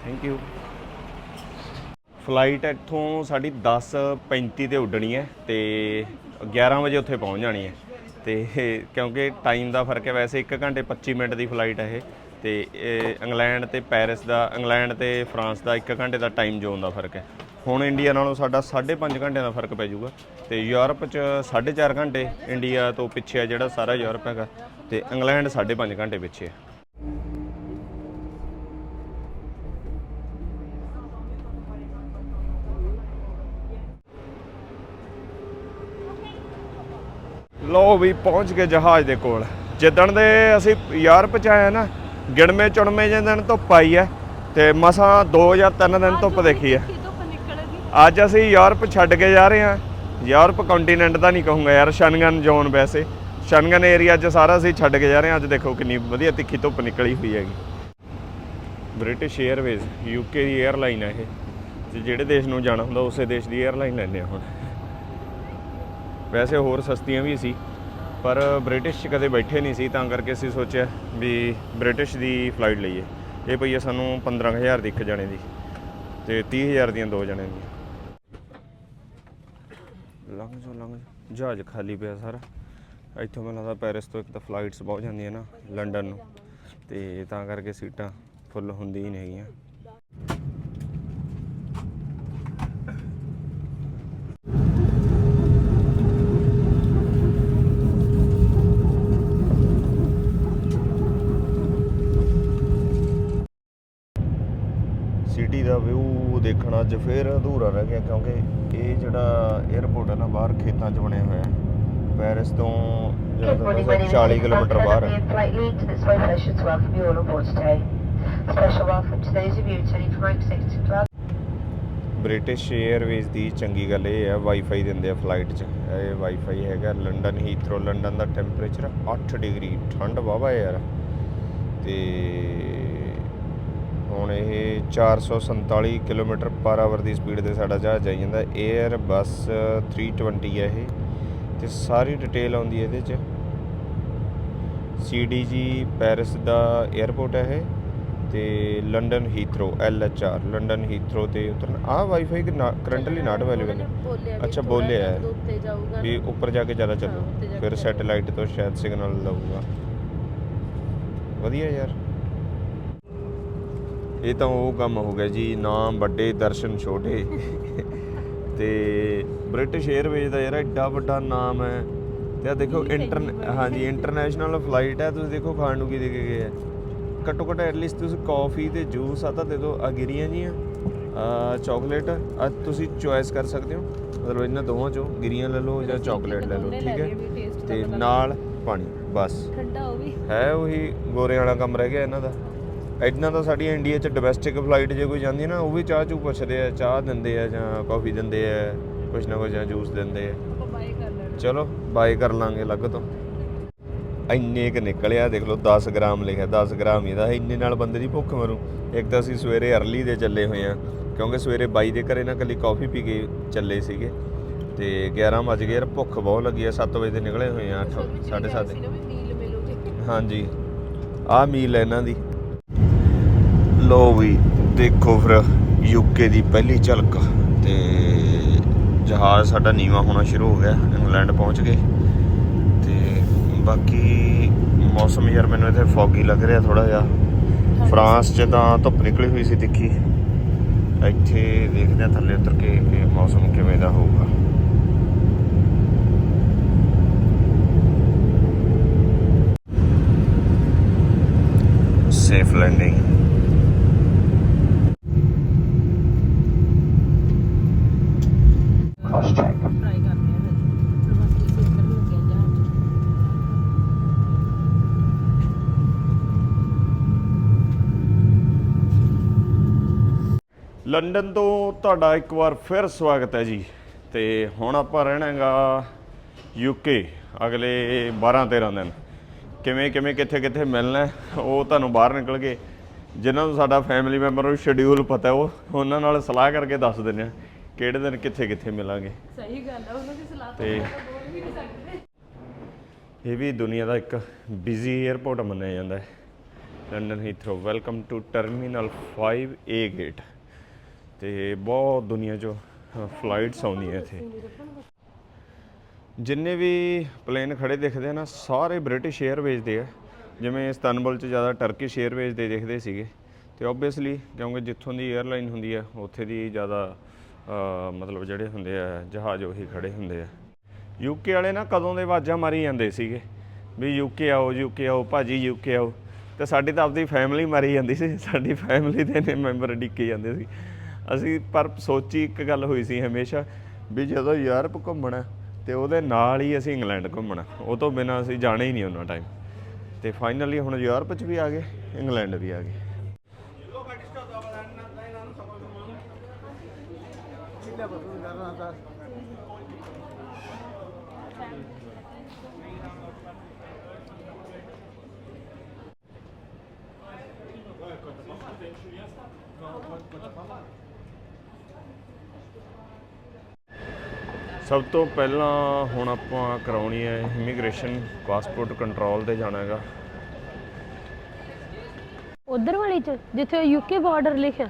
ਥੈਂਕ ਯੂ ਫਲਾਈਟ ਇੱਥੋਂ ਸਾਡੀ 10:35 ਤੇ ਉੱਡਣੀ ਹੈ ਤੇ 11 ਵਜੇ ਉੱਥੇ ਪਹੁੰਚ ਜਾਣੀ ਹੈ। ਤੇ ਕਿਉਂਕਿ ਟਾਈਮ ਦਾ ਫ਼ਰਕ ਹੈ, ਵੈਸੇ 1 ਘੰਟੇ 25 ਮਿੰਟ ਦੀ ਫਲਾਈਟ ਹੈ ਇਹ। ਤੇ ਇੰਗਲੈਂਡ ਤੇ ਪੈਰਿਸ ਦਾ, ਇੰਗਲੈਂਡ ਤੇ ਫਰਾਂਸ ਦਾ 1 ਘੰਟੇ ਦਾ ਟਾਈਮ ਜ਼ੋਨ ਦਾ ਫ਼ਰਕ ਹੈ। ਹੁਣ ਇੰਡੀਆ ਨਾਲੋਂ ਸਾਡਾ 5.5 ਘੰਟਿਆਂ ਦਾ ਫ਼ਰਕ ਪੈ ਜਾਊਗਾ। ਤੇ ਯੂਰਪ ਚ 4.5 ਘੰਟੇ ਇੰਡੀਆ ਤੋਂ ਪਿੱਛੇ ਆ ਜਿਹੜਾ ਸਾਰਾ ਯੂਰਪ ਹੈਗਾ। ਤੇ ਇੰਗਲੈਂਡ 5.5 ਘੰਟੇ ਪਿੱਛੇ ਹੈ। ਲੋ ਵੀ ਪਹੁੰਚ ਗਏ ਜਹਾਜ਼ ਦੇ ਕੋਲ। ਜਿੱਦਣ ਦੇ ਅਸੀਂ ਯੂਰਪ ਚ ਆਏ ਨਾ ਗਿਣਵੇਂ ਚੁਣਵੇਂ ਜਿਹੇ ਦਿਨ ਧੁੱਪ ਆਈ ਹੈ ਤੇ ਮਸਾਂ ਦੋ ਜਾਂ ਤਿੰਨ ਦਿਨ ਧੁੱਪ ਦੇਖੀ ਹੈ ਅੱਜ ਅਸੀਂ ਯੂਰਪ ਛੱਡ ਕੇ ਜਾ ਰਹੇ ਹਾਂ ਯੂਰਪ ਕੰਟੀਨੈਂਟ ਦਾ ਨਹੀਂ ਕਹੂੰਗਾ ਯਾਰ ਸ਼ਨਗਨ ਜ਼ੋਨ ਵੈਸੇ। ਸ਼ਨਗਨ ਏਰੀਆ 'ਚ ਸਾਰਾ ਅਸੀਂ ਛੱਡ ਕੇ ਜਾ ਰਹੇ ਹਾਂ ਅੱਜ ਦੇਖੋ ਕਿੰਨੀ ਵਧੀਆ ਤਿੱਖੀ ਧੁੱਪ ਨਿਕਲੀ ਹੋਈ ਹੈਗੀ। ਬ੍ਰਿਟਿਸ਼ 에ਅਰਵੇਜ਼ ਯੂਕੇ ਦੀ 에ਅਰਲਾਈਨ ਹੈ ਇਹ ਜਿਹੜੇ ਦੇਸ਼ ਨੂੰ ਜਾਣਾ ਹੁੰਦਾ ਉਸੇ ਦੇਸ਼ ਦੀ 에ਅਰਲਾਈਨ ਲੈਂਦੇ ਆ ਹੁਣ। ਵੈਸੇ ਹੋਰ ਸਸਤੀਆਂ ਵੀ ਸੀ, ਪਰ ਬ੍ਰਿਟਿਸ਼ 'ਚ ਕਦੇ ਬੈਠੇ ਨਹੀਂ ਸੀ, ਤਾਂ ਕਰਕੇ ਅਸੀਂ ਸੋਚਿਆ ਵੀ ਬ੍ਰਿਟਿਸ਼ ਦੀ ਫਲਾਈਟ ਲਈਏ। ਇਹ ਪਈ ਹੈ ਸਾਨੂੰ 15000 ਦੀ ਇੱਕ ਜਣੇ ਦੀ ਤੇ 30000 ਦੀਆਂ ਦੋ ਜਣੇ ਦੀਆਂ। ਲੰਘ ਜੋ ਲੰਘ ਜੋ ਜਹਾਜ਼ ਖਾਲੀ ਪਿਆ ਸਾਰਾ। ਇੱਥੋਂ ਮੈਨੂੰ ਲੱਗਦਾ ਪੈਰਿਸ ਤੋਂ ਇੱਕ ਤਾਂ ਫਲਾਈਟਸ ਬਹੁਤ ਜਾਂਦੀਆਂ ਨਾ, ਲੰਡਨ ਨੂੰ। ਤੇ ਤਾਂ ਕਰਕੇ ਸੀਟਾਂ ਫੁੱਲ ਹੁੰਦੀ ਹੀ ਨਹੀਂ ਹੈਗੀਆਂ। ਦੇਖਣਾ ਅੱਜ ਫੇਰ ਅਧੂਰਾ ਰਹਿ ਗਿਆ ਕਿਉਂਕਿ ਇਹ ਜਿਹੜਾ 에ਅਰਪੋਰਟ ਹੈ ਨਾ ਬਾਹਰ ਖੇਤਾਂ 'ਚ ਬਣਿਆ ਹੋਇਆ ਹੈ। ਪੈਰਿਸ ਤੋਂ ਜਿਹੜਾ ਤੁਹਾਨੂੰ ਦੱਸਿਆ 40 ਕਿਲੋਮੀਟਰ ਬਾਹਰ ਹੈ. ਬ੍ਰਿਟਿਸ਼ 에ਅਰਵੇਜ਼ ਦੀ ਚੰਗੀ ਗੱਲ ਇਹ ਹੈ ਵਾਈਫਾਈ ਦਿੰਦੇ ਆ ਫਲਾਈਟ 'ਚ। ਇਹ ਵਾਈਫਾਈ ਹੈਗਾ ਲੰਡਨ ਹੀਥਰੋ ਲੰਡਨ ਦਾ ਟੈਂਪਰੇਚਰ 8 ਡਿਗਰੀ ਠੰਡ ਵਾਵਾ ਯਾਰ। ਤੇ ਹੁਣ ਇਹ 447 ਕਿਲੋਮੀਟਰ ਪਰ ਆਵਰ ਦੀ ਸਪੀਡ ਤੇ ਸਾਡਾ ਜਹਾਜ਼ ਜਾਈ ਜਾਂਦਾ। 에ਅਰ ਬੱਸ 320 ਹੈ ਇਹ ਤੇ ਸਾਰੀ ਡਿਟੇਲ ਆਉਂਦੀ ਹੈ ਇਹਦੇ 'ਚ। ਸੀਡੀਜੀ ਪੈਰਿਸ ਦਾ 에ਅਰਪੋਰਟ ਹੈ ਇਹ ਤੇ London Heathrow LHR London Heathrow ਤੇ ਉਤਰਨ। ਆਹ ਵਾਈਫਾਈ ਕਰੰਟਲੀ ਨਾਟ ਅਵੇਲੇਬਲ ਹੈ ਅੱਛਾ, ਬੋਲਿਆ ਹੈ। ਵੀ ਉੱਪਰ ਜਾ ਕੇ ਜ਼ਿਆਦਾ ਚੱਲੂ। ਫਿਰ ਸੈਟੇਲਾਈਟ ਤੋਂ ਸ਼ਾਇਦ ਸਿਗਨਲ ਲਊਗਾ। ਵਧੀਆ ਯਾਰ। ਇਹ ਤਾਂ ਉਹ ਕੰਮ ਹੋ ਗਿਆ ਜੀ ਨਾਮ ਵੱਡੇ ਦਰਸ਼ਨ ਛੋਟੇ। ਤੇ ਬ੍ਰਿਟਿਸ਼ 에ਅਰਵੇਜ਼ ਦਾ ਯਾਰ ਐਡਾ ਵੱਡਾ ਨਾਮ ਹੈ। ਤੇ ਆ ਦੇਖੋ ਇੰਟਰ ਹਾਂਜੀ ਇੰਟਰਨੈਸ਼ਨਲ ਫਲਾਈਟ ਹੈ ਤੁਸੀਂ ਦੇਖੋ ਖਾਣ ਨੂੰ ਕੀ ਦੇ ਕੇ ਗਏ ਆ ਘੱਟੋ ਘੱਟ ਐਟਲੀਸਟ ਤੁਸੀਂ ਕਾਫੀ ਤੇ ਜੂਸ ਆ ਤਾਂ ਦੇ ਦਿਓ ਆ ਗਿਰੀਆਂ ਜੀਆਂ ਆ ਚਾਕਲੇਟ ਆ ਤੁਸੀਂ ਚੁਆਇਸ ਕਰ ਸਕਦੇ ਹੋ। ਮਤਲਬ ਇਹਨਾਂ ਦੋਵਾਂ ਚੋਂ ਗਿਰੀਆਂ ਲੈ ਲਓ ਜਾਂ ਚਾਕਲੇਟ ਲੈ ਲਓ ਠੀਕ ਹੈ? ਤੇ ਨਾਲ ਪਾਣੀ ਬਸ। ਠੰਡਾ ਉਹ ਵੀ। ਹੈ ਉਹੀ ਗੋਰਿਆਂ ਵਾਲਾ ਕੰਮ ਰਹਿ ਗਿਆ ਇਹਨਾਂ ਦਾ। ਇਦਾਂ ਤਾਂ ਸਾਡੀਆਂ ਇੰਡੀਆ 'ਚ ਡੋਮੈਸਟਿਕ ਫਲਾਈਟ ਜੇ ਕੋਈ ਜਾਂਦੀ ਹੈ ਨਾ ਉਹ ਵੀ ਚਾਹ ਚੂ ਪੁੱਛਦੇ ਆ ਚਾਹ ਦਿੰਦੇ ਆ ਜਾਂ ਕਾਫੀ ਦਿੰਦੇ ਆ ਕੁਛ ਨਾ ਕੁਛ ਜਾਂ ਜੂਸ ਦਿੰਦੇ ਆ। ਆਪਾਂ ਬਾਏ ਕਰ ਲੈਣਾ। ਚਲੋ ਬਾਏ ਕਰ ਲਾਂਗੇ ਅਲੱਗ ਤੋਂ। ਇੰਨੇ ਕ ਨਿਕਲਿਆ ਦੇਖ ਲਓ 10 ਗ੍ਰਾਮ ਲਿਖਿਆ 10 ਗ੍ਰਾਮ ਇਹਦਾ ਇੰਨੇ ਨਾਲ ਬੰਦੇ ਦੀ ਭੁੱਖ ਮਰੂ। ਇੱਕ ਤਾਂ ਅਸੀਂ ਸਵੇਰੇ ਅਰਲੀ ਦੇ ਚੱਲੇ ਹੋਏ ਆ ਕਿਉਂਕਿ ਸਵੇਰੇ ਬਾਈ ਦੇ ਘਰੇ ਨਾ ਕੱਲੀ ਕਾਫੀ ਪੀ ਕੇ ਚੱਲੇ ਸੀਗੇ। ਤੇ 11 ਵਜ ਗਏ ਯਾਰ ਭੁੱਖ ਬਹੁਤ ਲੱਗੀ ਆ 7 ਵਜੇ ਦੇ ਨਿਕਲੇ ਹੋਏ ਆ 8 7:30 ਸੀ ਨਾ ਵੀ ਮੀਲ ਮਿਲੂਗੀ। ਹਾਂਜੀ। ਆਹ ਮੀਲ ਹੈ ਇਹਨਾਂ ਦੀ। ਲੋ ਵੀ ਦੇਖੋ ਫਿਰ ਯੂਕੇ ਦੀ ਪਹਿਲੀ ਝਲਕ। ਤੇ ਜਹਾਜ਼ ਸਾਡਾ ਨੀਵਾ ਹੋਣਾ ਸ਼ੁਰੂ ਹੋ ਗਿਆ ਇੰਗਲੈਂਡ ਪਹੁੰਚ ਗਏ। ਤੇ ਬਾਕੀ ਮੌਸਮ ਯਾਰ ਮੈਨੂੰ ਇੱਥੇ ਫੌਗੀ ਲੱਗ ਰਿਹਾ ਥੋੜਾ ਜਿਹਾ। ਫਰਾਂਸ 'ਚ ਤਾਂ ਧੁੱਪ ਨਿਕਲੀ ਹੋਈ ਸੀ ਤਿੱਖੀ। ਇੱਥੇ ਦੇਖਦੇ ਆ ਥੱਲੇ ਉਤਰ ਕੇ ਕਿ ਮੌਸਮ ਕਿਵੇਂ ਦਾ ਹੋਊਗਾ। Safe landing Cross check. Try ਕਰਦੇ ਆ ਫਿਰ ਬਾਕੀ ਅਸੀਂ ਇੱਧਰ ਨੂੰ ਲੱਗਿਆ ਜਹਾਜ਼ ਲੰਡਨ ਤੋਂ ਤੁਹਾਡਾ ਇੱਕ ਵਾਰ ਫਿਰ ਸਵਾਗਤ ਹੈ ਜੀ। ਤੇ ਹੁਣ ਆਪਾਂ ਰਹਿਣਾਗਾ ਯੂਕੇ ਅਗਲੇ 12 13 ਦਿਨ। ਕਿਵੇਂ ਕਿਵੇਂ ਕਿੱਥੇ ਕਿੱਥੇ ਮਿਲਣਾ ਹੈ, ਉਹ ਤੁਹਾਨੂੰ ਬਾਹਰ ਨਿਕਲ ਕੇ ਜਿਨ੍ਹਾਂ ਨੂੰ ਸਾਡਾ ਫੈਮਿਲੀ ਮੈਂਬਰ ਨੂੰ ਸ਼ਡਿਊਲ ਪਤਾ ਉਹ ਉਹਨਾਂ ਨਾਲ ਸਲਾਹ ਕਰਕੇ ਦੱਸ ਦਿੰਦੇ ਆ ਕਿਹੜੇ ਦਿਨ ਕਿੱਥੇ ਕਿੱਥੇ ਮਿਲਾਂਗੇ। ਸਹੀ ਗੱਲ ਆ ਉਹਨਾਂ ਦੀ ਸਲਾਹ ਤੇ ਬੋਲ ਵੀ ਨਹੀਂ ਸਕਦੇ। ਇਹ ਵੀ ਦੁਨੀਆ ਦਾ ਇੱਕ ਬਿਜ਼ੀ 에ਅਰਪੋਰਟ ਮੰਨਿਆ ਜਾਂਦਾ ਹੈ। London Heathrow welcome to terminal 5A gate ਤੇ ਬਹੁਤ ਦੁਨੀਆ 'ਚੋਂ ਫਲਾਈਟਸ ਆਉਂਦੀਆਂ ਇੱਥੇ। ਜਿੰਨੇ ਵੀ ਪਲੇਨ ਖੜੇ ਦਿਖਦੇ ਨਾ, ਸਾਰੇ ਬ੍ਰਿਟਿਸ਼ 에ਅਰਵੇਜ਼ ਦੇ ਆ। ਜਿਵੇਂ ਇਸਤਾਨਬੁਲ 'ਚ ਜ਼ਿਆਦਾ ਟਰਕਿਸ਼ 에ਅਰਵੇਜ਼ ਦੇ ਦੇਖਦੇ ਸੀਗੇ। ਤੇ ਆਬਵੀਅਸਲੀ ਕਿਉਂਕਿ ਜਿੱਥੋਂ ਦੀ ਏਅਰਲਾਈਨ ਹੁੰਦੀ ਆ, ਉੱਥੇ ਦੀ ਜ਼ਿਆਦਾ ਮਤਲਬ ਜਿਹੜੇ ਹੁੰਦੇ ਆ, ਜਹਾਜ਼ ਉਹੀ ਖੜੇ ਹੁੰਦੇ ਆ। ਯੂਕੇ ਵਾਲੇ ਨਾ ਕਦੋਂ ਦੇ ਵਾਜਾਂ ਮਾਰੀ ਜਾਂਦੇ ਸੀਗੇ, ਵੀ ਯੂਕੇ ਆਓ ਯੂਕੇ ਆਓ, ਭਾਜੀ ਯੂਕੇ ਆਓ। ਤੇ ਸਾਡੀ ਤਾਂ ਆਪਦੀ ਫੈਮਿਲੀ ਮਾਰੀ ਜਾਂਦੀ ਸੀ, ਸਾਡੀ ਫੈਮਿਲੀ ਦੇ ਨੇ ਮੈਂਬਰ ਡਿੱਕੇ ਜਾਂਦੇ ਸੀ। ਅਸੀਂ ਪਰ ਸੋਚੀ ਇੱਕ ਗੱਲ ਹੋਈ ਸੀ ਹਮੇਸ਼ਾ ਵੀ ਜਦੋਂ ਯੂਰਪ ਘੁੰਮਣਾ ਤੇ ਉਹਦੇ ਨਾਲ ਹੀ ਅਸੀਂ ਇੰਗਲੈਂਡ ਘੁੰਮਣਾ, ਉਹ ਤੋਂ ਬਿਨਾਂ ਅਸੀਂ ਜਾਣਾ ਹੀ ਨਹੀਂ ਉਹਨਾਂ ਟਾਈਮ ਤੇ ਫਾਈਨਲੀ ਹੁਣ ਯੂਰਪ 'ਚ ਵੀ ਆ ਗਏ, ਇੰਗਲੈਂਡ ਵੀ ਆ ਗਏ। ਸਭ ਤੋਂ ਪਹਿਲਾਂ ਹੁਣ ਆਪਾਂ ਕਰਾਉਣੀ ਹੈ ਇਮੀਗ੍ਰੇਸ਼ਨ ਪਾਸਪੋਰਟ ਕੰਟਰੋਲ ਤੇ ਜਾਣਾ ਹੈਗਾ। ਉਧਰ ਵਾਲੀ ਚ ਜਿੱਥੇ ਯੂਕੇ ਬਾਰਡਰ ਲਿਖਿਆ।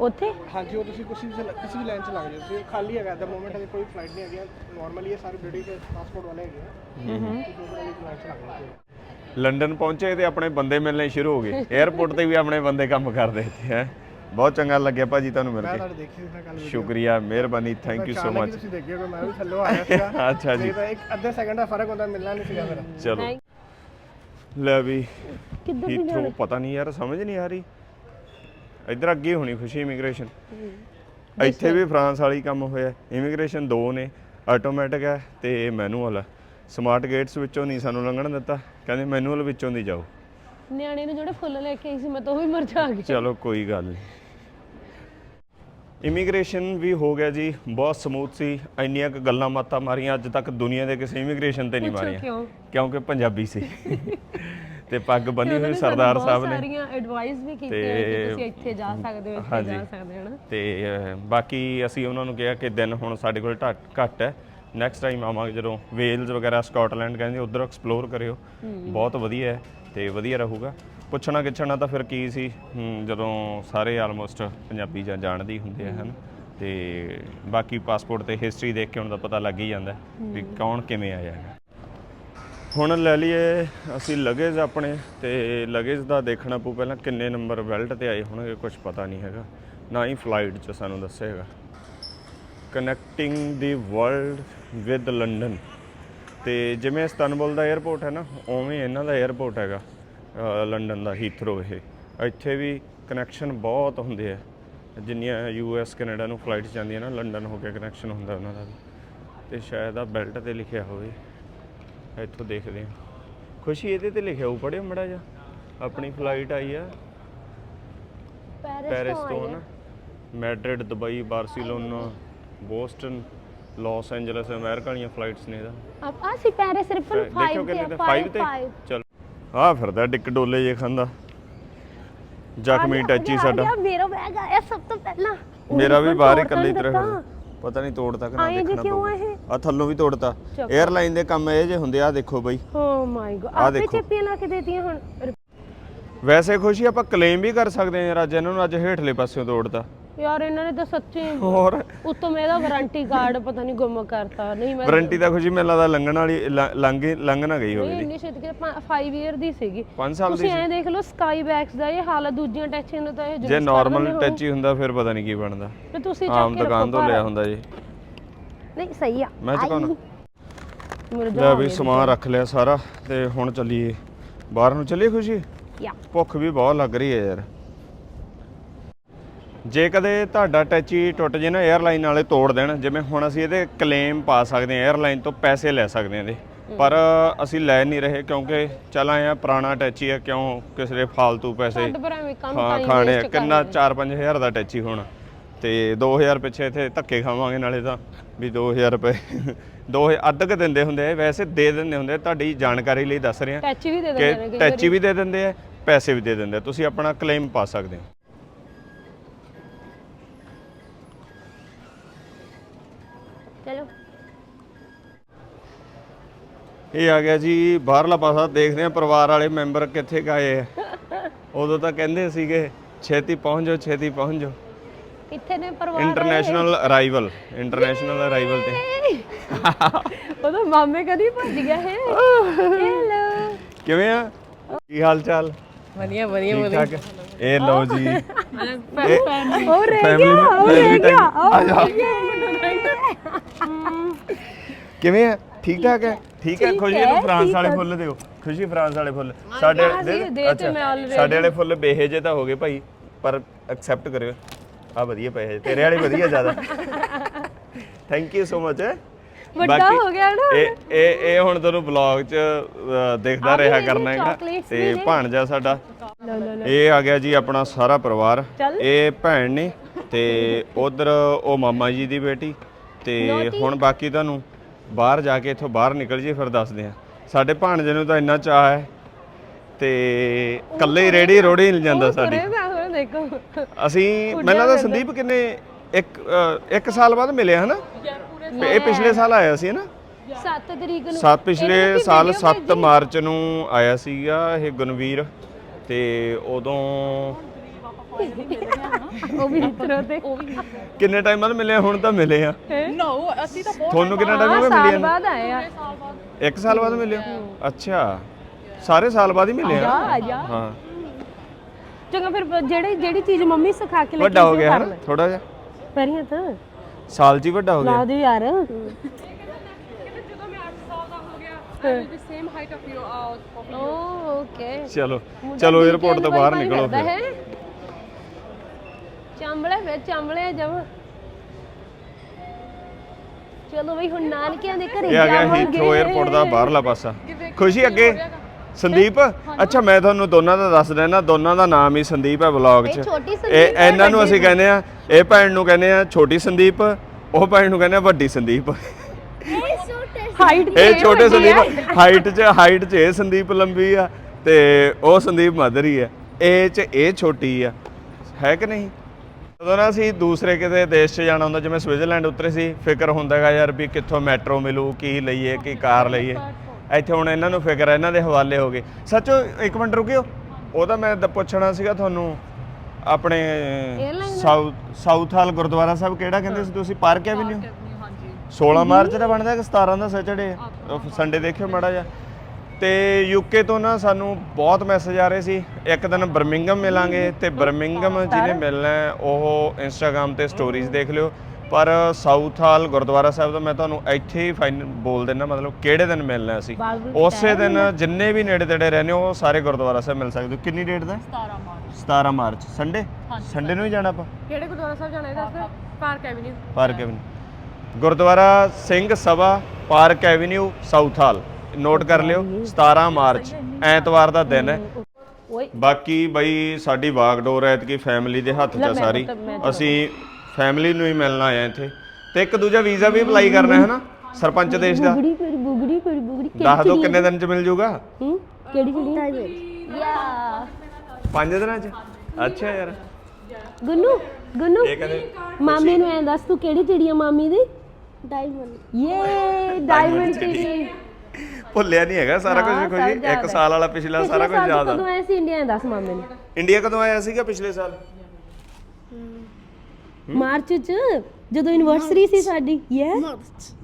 ਉੱਥੇ? ਹਾਂਜੀ ਉਹ ਤੁਸੀਂ ਕਿਸੇ ਵੀ ਕਿਸੇ ਵੀ ਲਾਈਨ ਚ ਲੱਗ ਜਾਓ। ਤੁਸੀਂ ਖਾਲੀ ਹੈਗਾ ਦਾ ਮੋਮੈਂਟ ਅਜੇ ਕੋਈ ਫਲਾਈਟ ਨਹੀਂ ਹੈਗੀ। ਨਾਰਮਲੀ ਇਹ ਸਾਰੇ ਬ੍ਰਿਟਿਸ਼ ਪਾਸਪੋਰਟ ਵਾਲੇ ਹੈਗੇ ਆ ਹੂੰ ਹੂੰ। ਲੰਡਨ ਪਹੁੰਚੇ ਤੇ ਆਪਣੇ ਬੰਦੇ ਮਿਲਣੇ ਸ਼ੁਰੂ ਹੋ ਗਏ। 에ਅਰਪੋਰਟ ਤੇ ਵੀ ਆਪਣੇ ਬੰਦੇ ਕੰਮ ਕਰਦੇ ਇੱਥੇ ਹੈ। ਬਹੁਤ ਚੰਗਾ ਲੱਗਿਆ ਭਾਜੀ ਤੁਹਾਨੂੰ ਮਿਲ ਮੈਂ ਕੇ। ਤੁਹਾਡੇ ਦੇਖੀ ਸੀ ਨਾ ਕੱਲ ਸ਼ੁਕਰੀਆ ਮਿਹਰਬਾਨੀ ਥੈਂਕ ਯੂ ਸੋ ਮਚ ਤੁਸੀਂ ਦੇਖਿਓ ਕਿ ਮੈਂ ਵੀ ਥੱਲੋਂ ਆਇਆ ਸੀਗਾ। ਅੱਛਾ ਜੀ। ਨਹੀਂ ਤਾਂ ਇੱਕ ਅੱਧੇ ਸੈਕਿੰਡ ਦਾ ਫ਼ਰਕ ਹੁੰਦਾ ਮਿਲਣਾ ਨਹੀਂ ਸੀਗਾ ਮੇਰਾ। ਚਲੋ। ਲੈ ਵੀ ਕਿੱਧਰ ਦੀ ਹੀਥਰੋ ਪਤਾ ਨਹੀਂ ਯਾਰ ਸਮਝ ਨਹੀਂ ਆ ਰਹੀ। ਇੱਧਰ ਅੱਗੇ ਹੋਣੀ ਖੁਸ਼ੀ ਇਮੀਗ੍ਰੇਸ਼ਨ ਇੱਥੇ ਵੀ ਫਰਾਂਸ ਵਾਲੀ ਕੰਮ ਹੋਇਆ। ਇਮੀਗ੍ਰੇਸ਼ਨ ਦੋ ਨੇ ਆਟੋਮੈਟਿਕ ਹੈ ਤੇ ਮੈਨੂਅਲ ਹੈ। ਸਮਾਰਟ ਗੇਟਸ ਵਿੱਚੋਂ ਨਹੀਂ ਸਾਨੂੰ ਲੰਘਣ ਦਿੱਤਾ। ਕਹਿੰਦੇ ਮੈਨੂਅਲ ਵਿੱਚੋਂ ਦੀ ਜਾਓ। ਨਿਆਣੇ ਨੂੰ ਜਿਹੜੇ ਫੁੱਲ ਲੈ ਕੇ ਆਈ ਸੀ ਮੈਂ ਤਾਂ ਉਹ ਵੀ ਮਰਜਾ ਗਈ। ਚਲੋ ਕੋਈ ਗੱਲ ਨਹੀਂ। ਇਮੀਗ੍ਰੇਸ਼ਨ ਵੀ ਹੋ ਗਿਆ ਜੀ ਬਹੁਤ ਸਮੂਥ ਸੀ ਇੰਨੀਆਂ ਕੁ ਗੱਲਾਂ ਮਾਤਾਂ ਮਾਰੀਆਂ ਅੱਜ ਤੱਕ ਦੁਨੀਆ ਦੇ ਕਿਸੇ ਇਮੀਗ੍ਰੇਸ਼ਨ ਤੇ ਨਹੀਂ ਪੁੱਛੋ ਮਾਰੀਆਂ। ਕਿਉਂ? ਕਿਉਂਕਿ ਪੰਜਾਬੀ ਸੀ। ਤੇ ਪੱਗ ਬੰਨੀ ਹੋਈ ਸਰਦਾਰ ਸਾਹਿਬ ਨੇ। ਸਾਰੀਆਂ ਐਡਵਾਈਸ ਵੀ ਕੀਤੀਆਂ ਕਿ ਤੁਸੀਂ ਇੱਥੇ ਜਾ ਸਕਦੇ ਹੋ ਇੱਥੇ। ਜਾ ਸਕਦੇ ਹੋ ਨਾ। ਤੇ ਅਹ, ਬਾਕੀ ਅਸੀਂ ਉਹਨਾਂ ਨੂੰ ਕਿਹਾ ਕਿ ਦਿਨ ਹੁਣ ਸਾਡੇ ਕੋਲ ਘੱਟ ਹੈ। ਨੈਕਸਟ ਟਾਈਮ ਆਵਾਂਗੇ ਜਦੋਂ ਵੇਲਜ਼ ਵਗੈਰਾ ਸਕਾਟਲੈਂਡ ਕਹਿੰਦੇ ਉਧਰ ਐਕਸਪਲੋਰ ਕਰਿਓ। ਬਹੁਤ ਵਧੀਆ ਹੈ ਤੇ ਵਧੀਆ ਰਹੂਗਾ। ਪੁੱਛਣਾ ਗਿੱਛਣਾ ਤਾਂ ਫਿਰ ਕੀ ਸੀ? ਜਦੋਂ ਸਾਰੇ ਆਲਮੋਸਟ ਪੰਜਾਬੀ ਜਾਂ ਜਾਣਦੇ ਹੀ ਹੁੰਦੇ ਆ ਹਨ? ਤੇ ਬਾਕੀ ਪਾਸਪੋਰਟ ਤੇ ਹਿਸਟਰੀ ਦੇਖ ਕੇ ਹੁਣ ਦਾ ਪਤਾ ਲੱਗ ਹੀ ਜਾਂਦਾ ਵੀ ਕੌਣ ਕਿਵੇਂ ਆਇਆ ਹੈ ਹੁਣ ਲੈ ਲਈਏ ਅਸੀਂ ਲਗੇਜ ਆਪਣੇ ਤੇ ਲਗੇਜ ਦਾ ਦੇਖਣਾ ਪਊ ਪਹਿਲਾਂ ਕਿੰਨੇ ਨੰਬਰ ਬੈਲਟ ਤੇ ਆਏ ਹੋਣਗੇ ਕੁਝ ਪਤਾ ਨਹੀਂ ਹੈਗਾ। ਨਾ ਹੀ ਫਲਾਈਟ 'ਚ ਸਾਨੂੰ ਦੱਸੇਗਾ connecting the world with London ਤੇ ਜਿਵੇਂ ਇਸਤਾਨਬੁਲ ਦਾ 에ਅਰਪੋਰਟ ਹੈ ਨਾ ਉਵੇਂ ਇਹਨਾਂ ਦਾ 에ਅਰਪੋਰਟ ਹੈਗਾ। ਲੰਡਨ ਦਾ ਹੀਥਰੋ ਇਹ। ਇੱਥੇ ਵੀ ਕਨੈਕਸ਼ਨ ਬਹੁਤ ਹੁੰਦੇ ਆ। ਜਿੰਨੀਆਂ ਯੂ ਐਸ ਕੈਨੇਡਾ ਨੂੰ ਫਲਾਈਟਸ ਜਾਂਦੀਆਂ ਨਾ ਲੰਡਨ ਹੋ ਕੇ ਕਨੈਕਸ਼ਨ ਹੁੰਦਾ ਉਹਨਾਂ ਦਾ ਵੀ। ਤੇ ਸ਼ਾਇਦ ਆ ਬੈਲਟ ਤੇ ਲਿਖਿਆ ਹੋਵੇ। ਇੱਥੋਂ ਦੇਖਦੇ ਹਾਂ। ਖੁਸ਼ੀ ਇਹਦੇ ਤੇ ਲਿਖਿਆ ਹੋਊ ਪੜਿਓ ਮੜਾ ਜਾ ਆਪਣੀ ਫਲਾਈਟ ਆਈ ਆ। ਪੈਰਿਸ ਤੋਂ ਨਾ। Madrid Dubai Barcelona Boston Los Angeles America ਵਾਲੀਆਂ ਫਲਾਈਟਸ ਨੇ ਇਹਦਾ। ਆਪ ਆ ਸੀ ਪੈਰਿਸ ਰਿਪਨ 5 ਦੇਖਿਓ ਕਿੰਨੇ ਤੇ 5 ਤੇ? ਚਲ ਆ ਫਿਰਦਾ ਡਿੱਕ ਡੋਲੇ ਜੇ ਖਾਂਦਾ। ਜ਼ਖਮੀ ਟੱਚੀ ਸਾਡਾ। ਮੇਰਾ ਬੈਗ ਆਇਆ ਸਭ ਤੋਂ ਪਹਿਲਾਂ। ਮੇਰਾ ਵੀ ਬਾਹਰ ਹੀ ਇਕੱਲੇ ਨਹੀਂ ਤਰ੍ਹਾਂ। ਪਤਾ ਨਹੀਂ ਤੋੜਦਾ ਕਿ ਨਾ ਆਏਂ ਜੇ ਦੇਖਣਾ ਕਿਉਂ ਪਊਗਾ। ਇਹ? ਆ ਥੱਲੋਂ ਵੀ ਤੋੜਤਾ। 에ਅਰਲਾਈਨ ਦੇ ਕੰਮ ਇਹ ਜੇ ਹੁੰਦੇ ਆ ਦੇਖੋ ਬਈ। ਓ ਮਾਈ ਗॉड ਆਹ ਆਪੇ ਦੇਖੋ। ਚੇਪੀਆਂ ਲਾ ਕੇ ਦੇਤੀਆਂ ਹੁਣ। ਵੈਸੇ ਖੁਸ਼ੀ ਆਪਾਂ ਕਲੇਮ ਵੀ ਕਰ ਸਕਦੇ ਹਾਂ ਯਾਰ ਅੱਜ ਇਹਨਾਂ ਨੂੰ ਅੱਜ ਹੇਠਲੇ ਪਾਸਿਓਂ ਤੋੜਤਾ। ਯਾਰ ਇਹਨਾਂ ਨੇ ਤਾਂ ਸੱਚੀ ਹੋਰ? ਉੱਤੋਂ ਮੇਰਾ ਵਾਰੰਟੀ ਕਾਰਡ ਪਤਾ ਨਹੀਂ ਗੁੰਮ ਕਰਤਾ। ਨਹੀਂ ਮੈਂ ਵਾਰੰਟੀ ਦਾ ਖੁਸ਼ੀ ਮੈਨੂੰ ਲੱਗਦਾ ਲੰਘਣ ਵਾਲੀ ਲੰਘ ਲੰਘ ਨਾ ਗਈ ਹੋਵੇ ਨਹੀਂ ਇੰਨੀ ਛੇਤੀ ਕਿ 5 ਇਅਰ ਦੀ ਸੀਗੀ। 5 ਸਾਲ ਦੀ ਤੁਸੀਂ ਐਂ ਦੇਖ ਲਓ ਸਕਾਈ ਬੈਕਸ ਦਾ ਇਹ ਹਾਲ ਦੂਜੀਆਂ ਦਾ ਤਾਂ ਇਹ ਜੇ ਨਾਰਮਲ ਟੱਚ ਹੀ ਹੁੰਦਾ ਫਿਰ ਪਤਾ ਨਹੀਂ ਕੀ ਬਣਦਾ। ਤੇ ਤੁਸੀਂ ਚੱਕ ਕੇ ਦੁਕਾਨ ਤੋਂ ਲਿਆ। ਹੁੰਦਾ ਜੀ। ਨਹੀਂ ਸਹੀ ਆ। ਮੈਂ ਚੁਕਾਉਣਾ। ਮੇਰੇ ਲੈ ਜਾ ਵੀ ਸਮਾਨ ਰੱਖ ਲਿਆ ਸਾਰਾ ਤੇ ਹੁਣ ਚੱਲੀਏ। ਬਾਹਰ ਨੂੰ ਚੱਲੀਏ ਖੁਸ਼ੀ? ਯਾ। ਭੁੱਖ ਵੀ ਬਹੁਤ ਲੱਗ ਰਹੀ ਹੈ ਯਾਰ। ਜੇ ਕਦੇ ਤੁਹਾਡਾ ਟੈਚੀ ਟੁੱਟ ਜੇ ਨਾ 에ਅਰਲਾਈਨ ਵਾਲੇ ਤੋੜ ਦੇਣ ਜਿਵੇਂ ਹੁਣ ਅਸੀਂ ਇਹਦੇ ਕਲੇਮ ਪਾ ਸਕਦੇ ਹਾਂ 에ਅਰਲਾਈਨ ਤੋਂ ਪੈਸੇ ਲੈ ਸਕਦੇ ਹਾਂ ਇਹਦੇ। ਪਰ ਅਸੀਂ ਲੈ ਨਹੀਂ ਰਹੇ ਕਿਉਂਕਿ ਚੱਲ ਆਏ ਆ ਪੁਰਾਣਾ ਟੈਚੀ ਆ ਕਿਉਂ ਕਿਸੇ ਦੇ ਫਾਲਤੂ ਪੈਸੇ ਹਾਂ ਖਾਣੇ ਆ। ਕਿੰਨਾ ਕਰਨਾ। 4-5000 ਦਾ ਟੈਚੀ ਹੋਣਾ। ਤੇ 2000 ਪਿੱਛੇ ਇੱਥੇ ਧੱਕੇ ਖਾਵਾਂਗੇ ਨਾਲੇ ਤਾਂ ਵੀ 2000 ਰੁਪਏ। 2000 ਅੱਧ ਕ ਦਿੰਦੇ ਹੁੰਦੇ ਆ ਵੈਸੇ ਦੇ ਦਿੰਦੇ ਹੁੰਦੇ ਆ ਤੁਹਾਡੀ ਜਾਣਕਾਰੀ ਲਈ ਦੱਸ ਰਹੇ ਆ ਟੈਚੀ ਵੀ ਦੇ ਦਿੰਦੇ ਨੇ ਕਿ ਟੈਚੀ ਵੀ ਦੇ ਦਿੰਦੇ ਆ ਪੈਸੇ ਵੀ ਦੇ ਦਿੰਦੇ ਆ। ਤੁਸੀਂ ਆਪਣਾ ਕਲੇਮ ਪਾ ਸਕਦੇ ਹੋ। ਇਹ ਆ ਗਿਆ ਜੀ ਬਾਹਰਲਾ ਪਾਸਾ ਦੇਖਦੇ ਆ ਪਰਿਵਾਰ ਵਾਲੇ ਮੈਂਬਰ ਕਿੱਥੇ ਗਏ ਆ। ਉਦੋਂ ਤਾਂ ਕਹਿੰਦੇ ਸੀਗੇ ਛੇਤੀ ਪਹੁੰਚ ਜਾਓ ਛੇਤੀ ਪਹੁੰਚ। ਜਾਓ ਕਿੱਥੇ ਨੇ ਪਰਿਵਾਰ ਇੰਟਰਨੈਸ਼ਨਲ ਅਰਾਈਵਲ ਇੰਟਰਨੈਸ਼ਨਲ ਅਰਾਈਵਲ ਤੇ। ਉਹਦਾ ਮਾਮੇ ਕਦੀ ਭੱਜ ਗਿਆ ਹੈ ਹੈਲੋ ਕਿਵੇਂ ਆ? ਕੀ ਹਾਲ ਚਾਲ ਵਧੀਆ ਵਧੀਆ। ਠੀਕ ਠਾਕ ਇਹ ਲਓ ਜੀ। ਉਹ ਰਹਿ ਗਿਆ ਉਹ ਰਹਿ ਗਿਆ ਆ ਜਾ ਕਿਵੇਂ ਆ? ਠੀਕ ਠਾਕ ਹੈ? ਠੀਕ ਹੈ। ਖੁਸ਼ੀ ਨੂੰ ਫਰਾਂਸ ਵਾਲੇ। ਫੁੱਲ ਦਿਓ। ਖੁਸ਼ੀ ਫਰਾਂਸ ਵਾਲੇ ਫੁੱਲ। ਸਾਡੇ। ਸਾਡੇ ਵਾਲੇ ਫੁੱਲ ਬੇਹੇ ਤਾਂ ਹੋ ਗਏ ਭਾਈ ਪਰ ਐਕਸੈਪਟ ਕਰਿਓ। ਆ ਵਧੀਆ ਪਏ ਹਜੇ, ਤੇਰੇ ਵਾਲੇ ਵਧੀਆ ਜ਼ਿਆਦਾ। ਥੈਂਕ ਯੂ ਸੋ ਮਚ ਵੱਡਾ ਹੋ ਗਿਆ ਨਾ। ਇਹ ਇਹ ਇਹ ਹੁਣ ਤੁਹਾਨੂੰ ਵਲੌਗ 'ਚ ਦੇਖਦਾ ਰਿਹਾ ਕਰਨਾ ਹੈਗਾ। ਤੇ। ਭਾਣਜਾ ਸਾਡਾ। ਇਹ ਆ ਗਿਆ ਜੀ ਆਪਣਾ ਸਾਰਾ ਪਰਿਵਾਰ। ਇਹ ਭੈਣ ਨੇ ਤੇ ਉਧਰ ਉਹ ਮਾਮਾ ਜੀ ਦੀ ਬੇਟੀ ਤੇ ਹੁਣ ਬਾਕੀ ਤੁਹਾਨੂੰ ਬਾਹਰ ਜਾ ਕੇ ਇੱਥੋਂ ਬਾਹਰ ਨਿਕਲ ਜੀ ਫਿਰ ਦੱਸਦੇ ਆ ਸਾਡੇ ਭਾਣਜੇ ਨੂੰ ਤਾਂ ਇੰਨਾ ਚਾਹ ਹੈ ਤੇ ਕੱਲੇ ਹੀ ਰੇੜੀ ਰੋੜੀ ਨਹੀਂ ਜਾਂਦਾ ਸਾਡੀ। ਦੇਖੋ। ਅਸੀਂ ਮੈਨੂੰ ਲੱਗਦਾ ਸੰਦੀਪ ਕਿੰਨੇ ਇੱਕ ਅ, ਇੱਕ ਸਾਲ ਬਾਅਦ ਮਿਲੇ ਹਨਾ? ਇਹ ਪਿਛਲੇ ਸਾਲ ਆਇਆ ਸੀ ਹਨਾ? 7 ਤਰੀਕ ਨੂੰ। ਸੱਤ ਪਿਛਲੇ ਇਹਨਾਂ ਦੀ ਸਾਲ video 7 ਮਾਰਚ ਨੂੰ ਆਇਆ ਸੀਗਾ ਇਹ ਗੁਣਵੀਰ ਤੇ ਉਦੋਂ ਉਹ ਵੀ ਨਿਤਰੋ ਤੇ ਉਹ ਵੀ ਕਿੰਨੇ ਟਾਈਮ ਬਾਅਦ ਮਿਲੇ? ਹੁਣ ਤਾਂ ਮਿਲੇ ਆ। ਨੋ ਅਸੀਂ ਤਾਂ ਤੁਹਾਨੂੰ ਕਿੰਨਾ ਟਾਈਮ ਹੋ ਗਿਆ ਸਾਲ ਮਿਲਿਆ? ਬਾਅਦ ਆਏ ਆ। ਇੱਕ ਸਾਲ ਬਾਅਦ ਮਿਲੇ ਹੋ? ਅੱਛਾ। ਸਾਰੇ ਸਾਲ ਬਾਅਦ ਹੀ ਮਿਲੇ ਆ? ਆ ਜਾ ਹਾਂ। ਚੰਗਾ ਫਿਰ ਜਿਹੜੀ ਜਿਹੜੀ ਚੀਜ਼ ਮੰਮੀ ਸਿਖਾ ਕੇ ਲੈ ਵੱਡਾ ਹੋ ਗਿਆ ਥੋੜਾ ਜਿਹਾ। ਪਰੀਆਂ ਤਾਂ ਸਾਲ ਚ ਹੀ ਵੱਡਾ ਹੋ ਲਾ ਗਿਆ ਦੇ ਯਾਰ ਓਕੇ। ਚਲੋ ਚਲੋ 에어ਪੋਰਟ ਤੋਂ ਬਾਹਰ ਨਿਕਲੋ ਫਿਰ। ਚੰਬਲੇ ਵੇ ਚੰਬਲੇ ਜਮ। ਚਲੋ ਬਈ ਹੁਣ ਨਾਨਕਿਆਂ ਦੇ ਘਰੇ ਇਹ ਆ ਗਿਆ ਜਾਵਾਂਗੇ। ਹੀਥਰੋ 에어ਪੋਰਟ ਦਾ ਬਾਹਰਲਾ ਪਾਸਾ। ਖੁਸ਼ੀ ਅੱਗੇ? ਸੰਦੀਪ ਅੱਛਾ ਮੈਂ ਤੁਹਾਨੂੰ ਦੋਨਾਂ ਦਾ ਦੱਸ ਦਿੰਦਾ ਦੋਨਾਂ ਦਾ ਨਾਮ ਹੀ ਸੰਦੀਪ ਹੈ ਵਲੌਗ 'ਚ। ਇਹ ਛੋਟੀ ਸੰਦੀਪ ਇਹ ਹੈ, ਇਹਨਾਂ ਨੂੰ ਵੱਡੀ ਅਸੀਂ ਕਹਿੰਦੇ ਆ ਇਹ ਭੈਣ ਨੂੰ ਕਹਿੰਦੇ ਆ ਛੋਟੀ ਸੰਦੀਪ ਉਹ ਭੈਣ ਨੂੰ ਕਹਿੰਦੇ ਆ ਵੱਡੀ ਸੰਦੀਪ। ਹਾਈਟ ਇਹ ਛੋਟੇ ਸੰਦੀਪ ਹਾਈਟ 'ਚ ਹਾਈਟ 'ਚ ਇਹ ਸੰਦੀਪ ਲੰਬੀ ਆ ਤੇ ਉਹ ਸੰਦੀਪ ਮਧਰੀ ਆ। ਇਹ 'ਚ ਇਹ ਛੋਟੀ ਆ। ਹੈ ਕਿ ਨਹੀਂ? ਜਦੋਂ ਨਾ ਅਸੀਂ ਦੂਸਰੇ ਕਿਤੇ ਦੇਸ਼ 'ਚ ਜਾਣਾ ਹੁੰਦਾ ਜਿਵੇਂ ਸਵਿਟਜ਼ਰਲੈਂਡ ਉਤਰੇ ਸੀ ਫਿਕਰ ਹੁੰਦਾ ਹੈਗਾ ਯਾਰ ਵੀ ਕਿੱਥੋਂ ਮੈਟਰੋ ਮਿਲੂ ਕੀ ਲਈਏ ਕੀ ਕਾਰ ਲਈਏ। ਇੱਥੇ ਹੁਣ ਇਹਨਾਂ ਨੂੰ ਫਿਕਰ ਹੈ ਇਹਨਾਂ ਦੇ ਹਵਾਲੇ ਹੋ ਗਏ। ਸੱਚੋ ਇੱਕ ਮਿੰਟ ਰੁਕਿਓ। ਉਹ ਤਾਂ ਮੈਂ ਪੁੱਛਣਾ ਸੀਗਾ ਤੁਹਾਨੂੰ ਆਪਣੇ ਸਾਊਥ ਸਾਊਥ ਹਾਲ ਗੁਰਦੁਆਰਾ ਸਾਹਿਬ ਕਿਹੜਾ ਕਹਿੰਦੇ ਸੀ ਤੁਸੀਂ? Park avenue? 16 ਮਾਰਚ ਦਾ ਬਣਦਾ ਕਿ 17 ਦਾ ਸੈਟਰਡੇ ਸੰਡੇ ਦੇਖਿਓ ਮਾੜਾ ਜਿਹਾ। ਤੇ ਯੂਕੇ ਤੋਂ ਨਾ ਸਾਨੂੰ ਬਹੁਤ ਮੈਸੇਜ ਆ ਰਹੇ ਸੀ। ਇੱਕ ਦਿਨ ਬਰਮਿੰਗਮ ਮਿਲਾਂਗੇ ਤੇ ਬਰਮਿੰਗਮ ਜਿਹਨੇ ਮਿਲਣਾ ਹੈ, ਉਹ ਇੰਸਟਾਗ੍ਰam ਤੇ ਸਟੋਰੀਜ਼ ਦੇਖ ਲਿਓ। ਪਰ ਸਾਊਥ ਹਾਲ ਗੁਰਦੁਆਰਾ ਸਾਹਿਬ ਦਾ ਮੈਂ ਤੁਹਾਨੂੰ ਇੱਥੇ ਹੀ ਫਾਈਨਲ ਬੋਲ ਦਿੰਦਾ ਮਤਲਬ ਕਿਹੜੇ ਦਿਨ ਮਿਲਣਾ ਸੀ? ਉਸੇ ਦਿਨ ਜਿੰਨੇ ਵੀ ਨੇੜੇ ਤੇੜੇ ਰਹਿੰਦੇ ਹੋ ਉਹ ਸਾਰੇ ਗੁਰਦੁਆਰਾ ਸਾਹਿਬ ਮਿਲ ਸਕਦੇ ਹੋ। ਕਿੰਨੀ ਡੇਟ ਦਾ? 17 ਮਾਰਚ। 17 ਮਾਰਚ। ਸੰਡੇ ਸੰਡੇ ਨੂੰ ਹੀ ਜਾਣਾ ਆਪਾਂ? ਕਿਹੜੇ ਗੁਰਦੁਆਰਾ ਸਾਹਿਬ ਜਾਣਾ ਹੈ ਦੱਸ park avenue park avenue gurdwara Singh Sabha park avenue Southall note ਕਰ ਲਿਓ 17 ਮਾਰਚ ਐਤਵਾਰ ਦਾ ਦਿਨ ਹੈ। ਓਏ। ਬਾਕੀ ਬਈ ਸਾਡੀ ਵਾਗਡੋਰ ਐਤਕੀ ਫੈਮਿਲੀ ਦੇ ਹੱਥ 'ਚ ਆ ਸਾਰੀ। ਅਸੀਂ ਫੈਮਿਲੀ ਨੂੰ ਹੀ ਮਿਲਣਾ ਆਏ ਇੱਥੇ। ਤੇ ਇੱਕ ਦੂਜਾ ਵੀਜ਼ਾ ਵੀ ਅਪਲਾਈ ਕਰਨਾ ਹੈ ਨਾ ਸਰਪੰਚ ਦੇਸ਼ ਦਾ। ਬੁਗੜੀ ਕੋਈ ਬੁਗੜੀ ਕੋਈ ਬੁਗੜੀ ਦੱਸ ਦਿਓ ਕਿੰਨੇ ਦਿਨ 'ਚ ਮਿਲ ਜਾਊਗਾ ਹੂੰ ਕਿਹੜੀ ਚਿੜੀ ਯਾ। 5 ਦਿਨਾਂ 'ਚ? ਅੱਛਾ ਯਾਰ। ਗੁੰਨੂ ਗੁੰਨੂ ਇਹ ਕਹਿੰਦੇ ਮਾਮੀ ਨੂੰ ਐਂ ਦੱਸ ਤੂੰ ਕਿਹੜੀ ਚਿੜੀ ਆ ਮਾਮੀ ਦੀ? ਡਾਇਮੰਡ ਯੇ ਡਾਇਮੰਡ ਚਿੜੀ। ਭੁੱਲਿਆ ਨਹੀਂ ਹੈਗਾ ਸਾਰਾ ਕੁਝ ਯਾਦ ਇੱਕ ਹੈ। ਸਾਲ ਵਾਲਾ ਪਿਛਲਾ ਸਾਰਾ ਕੁਝ ਯਾਦ ਆ। ਕਦੋਂ ਆਏ ਸੀ ਇੰਡੀਆ ਦੱਸ ਮਾਮੇ ਨੂੰ? ਇੰਡੀਆ ਕਦੋਂ ਆਇਆ ਸੀਗਾ ਪਿਛਲੇ ਸਾਲ? ਮਾਰਚ ਚ ਜਦੋਂ ਐਨਵਰਸਰੀ ਸੀ ਸਾਡੀ ਯੇ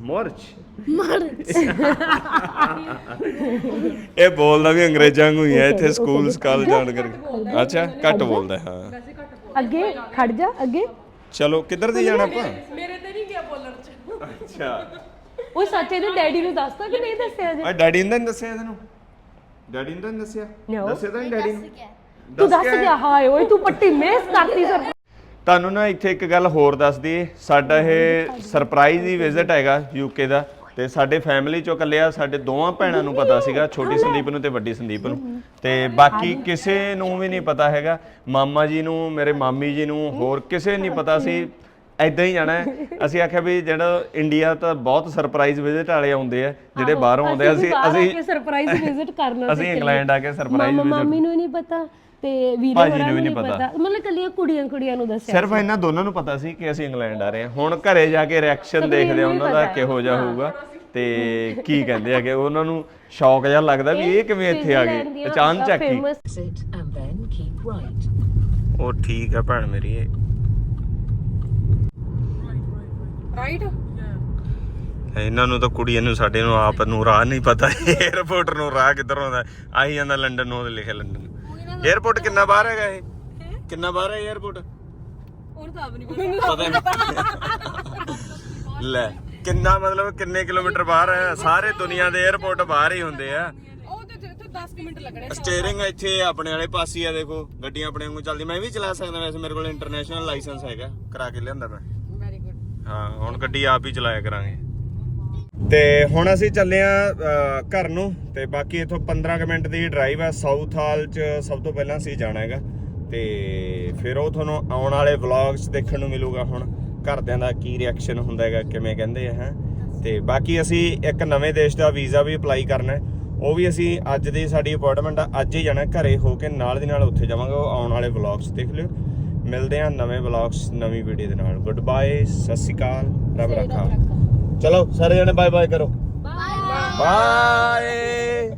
ਮਾਰਚ। ਇਹ ਬੋਲਦਾ ਵੀ ਅੰਗਰੇਜ਼ਾਂ ਵਾਂਗੂ ਹੀ ਹੈ ਇੱਥੇ ਸਕੂਲ ਸਕਾਲ ਜਾਣ ਕਰਕੇ। ਅੱਛਾ ਘੱਟ ਬੋਲਦਾ ਹੈ, ਹਾਂ ਅੱਗੇ? ਖੜ ਜਾ ਅੱਗੇ? ਚਲੋ ਕਿੱਧਰ ਦੀ ਜਾਣਾ ਆਪਾਂ? ਮੇਰੇ ਤੇ ਨਹੀਂ ਗਿਆ ਬੋਲਣ ਚ। ਅੱਛਾ। ਉਹ ਸੱਚੇ ਦੇ ਡੈਡੀ ਨੂੰ ਦੱਸਤਾ ਕਿ ਨਹੀਂ ਦੱਸਿਆ ਜੇ? ਆ ਡੈਡੀ ਨੇ ਨੀ ਦੱਸਿਆ ਤੈਨੂੰ? ਡੈਡੀ ਨੇ ਤਾਂ ਨੀ ਦੱਸਿਆ? No. ਦੱਸਿਆ ਤਾਂ ਨਹੀਂ ਡੈਡੀ ਨੇ? ਤੂੰ ਦੱਸ? ਗਿਆ ਹਾਏ ਓਏ ਤੂੰ ਪੱਟੀ ਮੇਸ ਕਰਤੀ ਸਰ ਤੁਹਾਨੂੰ ਨਾ ਇੱਥੇ ਇੱਕ ਗੱਲ ਹੋਰ ਦੱਸ ਦਈਏ। ਸਾਡਾ ਇਹ ਸਰਪ੍ਰਾਈਜ਼ ਹੀ ਵਿਜ਼ਿਟ ਹੈਗਾ ਯੂਕੇ ਦਾ ਤੇ ਸਾਡੇ ਫੈਮਿਲੀ ਚੋਂ ਇਕੱਲਿਆ ਸਾਡੇ ਦੋਵਾਂ ਭੈਣਾਂ ਨੂੰ ਪਤਾ ਸੀਗਾ ਛੋਟੀ ਸੰਦੀਪ ਨੂੰ ਤੇ ਵੱਡੀ ਸੰਦੀਪ ਨੂੰ। ਤੇ ਬਾਕੀ ਕਿਸੇ ਨੂੰ ਵੀ ਨਹੀਂ ਪਤਾ ਹੈਗਾ। ਮਾਮਾ ਜੀ ਨੂੰ ਮੇਰੇ ਮਾਮੀ ਜੀ ਨੂੰ ਹੋਰ ਕਿਸੇ ਨਹੀਂ ਪਤਾ ਸੀ। ਐਦਾਂ ਹੀ ਜਾਣਾ ਹੈ। ਅਸੀਂ ਆਖਿਆ ਵੀ ਜਿਹੜਾ ਇੰਡੀਆ ਤਾਂ ਬਹੁਤ ਸਰਪ੍ਰਾਈਜ਼ ਵਿਜ਼ਿਟ ਵਾਲੇ ਆਉਂਦੇ ਆ ਜਿਹੜੇ ਬਾਹਰੋਂ ਆਉਂਦੇ ਆ ਅਸੀਂ ਅਸੀਂ ਸਰਪ੍ਰਾਈਜ਼ ਵਿਜ਼ਿਟ ਕਰਨਾ ਅਸੀਂ ਇੰਗਲੈਂਡ ਆ ਕੇ ਸਰਪ੍ਰਾਈਜ਼ ਮਾਮਾ ਵਿਜ਼ਿਟ ਮਾਮੀ ਨੂੰ ਨਹੀਂ ਪਤਾ ਤੇ ਵੀਰੇ ਭਾਜੀ ਹੋਰਾਂ ਨੂੰ ਨਹੀਂ ਨਹੀਂ ਪਤਾ। ਮਤਲਬ ਕੱਲੀਆਂ ਕੁੜੀਆਂ ਕੁੜੀਆਂ ਨੂੰ ਦੱਸਿਆ ਸਿਰਫ ਇਹਨਾਂ ਦੋਨਾਂ ਨੂੰ ਪਤਾ ਸੀ ਕਿ ਅਸੀਂ ਇੰਗਲੈਂਡ ਆ ਰਹੇ ਹਾਂ ਹੁਣ ਘਰੇ ਜਾ ਕੇ ਰਿਐਕਸ਼ਨ ਦੇਖਦੇ ਆ ਉਹਨਾਂ ਦਾ। ਕਿਹੋ ਜਿਹਾ ਹੋਊਗਾ ਤੇ ਕੀ ਕਹਿੰਦੇ ਹੈਗੇ ਉਹਨਾਂ ਨੂੰ ਸ਼ੌਕ ਜਿਹਾ ਲੱਗਦਾ ਵੀ ਇਹ ਕਿਵੇਂ ਇੱਥੇ ਆ ਗਏ ਅਚਾਨਕ ਹੀ exit and then keep right. ਉਹ ਠੀਕ ਆ ਭੈਣ ਮੇਰੀ ਇਹ ਇਹਨਾਂ ਨੂੰ ਤਾਂ ਕੁੜੀ ਨੂੰ ਸਾਡੇ ਨੂੰ ਆਪ ਨੂੰ ਰਾਹ ਨਹੀਂ ਪਤਾ। ਏਅਰਪੋਰਟ ਨੂੰ ਰਾਹ ਕਿੱਧਰ ਹੁੰਦਾ ਆਹੀ ਜਾਂਦਾ ਲੰਡਨ ਨੂੰ ਲਿਖਿਆ ਲੰਡਨ 에어ਪੋਰਟ ਕਿੰਨਾ ਬਾਹਰ ਹੈਗਾ ਇਹ? ਕਿੰਨਾ ਬਾਹਰ ਹੈ 에어ਪੋਰਟ ਹੋਰ ਤਾਂ ਨਹੀਂ ਪਤਾ। ਲੈ ਕਿੰਨਾ ਮਤਲਬ ਕਿੰਨੇ ਕਿਲੋਮੀਟਰ ਬਾਹਰ ਹੈ? ਸਾਰੇ ਦੁਨੀਆ ਦੇ 에어ਪੋਰਟ ਬਾਹਰ ਹੀ ਹੁੰਦੇ ਆ। ਉਹ ਇੱਥੇ ਆਪਣੇ ਵਾਲੇ ਪਾਸੇ ਆ ਦੇਖੋ। ਗੱਡੀਆਂ ਆਪਣੇ ਵਾਂਗੂ ਚੱਲਦੀ ਮੈਂ ਵੀ ਚਲਾ ਸਕਦਾ ਵੈਸੇ ਮੇਰੇ ਕੋਲ ਇੰਟਰਨੈਸ਼ਨਲ ਲਾਇਸੈਂਸ ਹੈਗਾ। ਕਰਾ ਕੇ ਲਿਆਂਦਾ ਮੈਂ। ਹਾਂ, ਹੁਣ ਗੱਡੀ ਆਪ ਹੀ ਚਲਾਇਆ ਕਰਾਂਗੇ। ਤੇ ਹੁਣ ਅਸੀਂ ਚੱਲੇ ਆ ਘਰ ਨੂੰ ਤੇ ਬਾਕੀ ਇਥੋਂ 15 ਕੁ ਮਿੰਟ ਦੀ ਡਰਾਈਵ ਆ ਸਾਊਥ ਹਾਲ ਚ ਸਭ ਤੋਂ ਪਹਿਲਾਂ ਅਸੀਂ ਜਾਣਾ ਹੈਗਾ। ਤੇ ਫਿਰ ਉਹ ਤੁਹਾਨੂੰ ਆਉਣ ਵਾਲੇ ਵਲੌਗਸ ਦੇਖਣ ਨੂੰ ਮਿਲੂਗਾ ਹੁਣ, ਘਰਦਿਆਂ ਦਾ ਕੀ ਰਿਐਕਸ਼ਨ ਹੁੰਦਾ ਹੈਗਾ, ਕਿਵੇਂ ਕਹਿੰਦੇ ਆ, ਹੈ। ਤੇ ਬਾਕੀ ਅਸੀਂ ਇੱਕ ਨਵੇਂ ਦੇਸ਼ ਦਾ ਵੀਜ਼ਾ ਵੀ ਅਪਲਾਈ ਕਰਨਾ ਹੈ। ਉਹ ਵੀ ਅਸੀਂ ਅੱਜ ਦੀ ਸਾਡੀ ਅਪਾਇੰਟਮੈਂਟ ਆ, ਅੱਜ ਹੀ ਜਾਣਾ, ਘਰੇ ਹੋ ਕੇ ਨਾਲ ਦੀ ਨਾਲ ਉੱਥੇ ਜਾਵਾਂਗੇ, ਉਹ ਆਉਣ ਵਾਲੇ ਵਲੌਗਸ ਦੇਖ ਲਿਓ। ਮਿਲਦੇ ਆ ਨਵੇਂ ਵਲੌਗਸ ਨਵੀਂ ਵੀਡੀਓ ਦੇ ਨਾਲ। ਗੁੱਡ ਬਾਏ ਸਤਿ ਸ਼੍ਰੀ ਅਕਾਲ ਰੱਬ ਰੱਖਾ। ਚਲੋ ਸਾਰੇ ਜਣੇ ਬਾਏ ਬਾਏ ਕਰੋ। Bye bye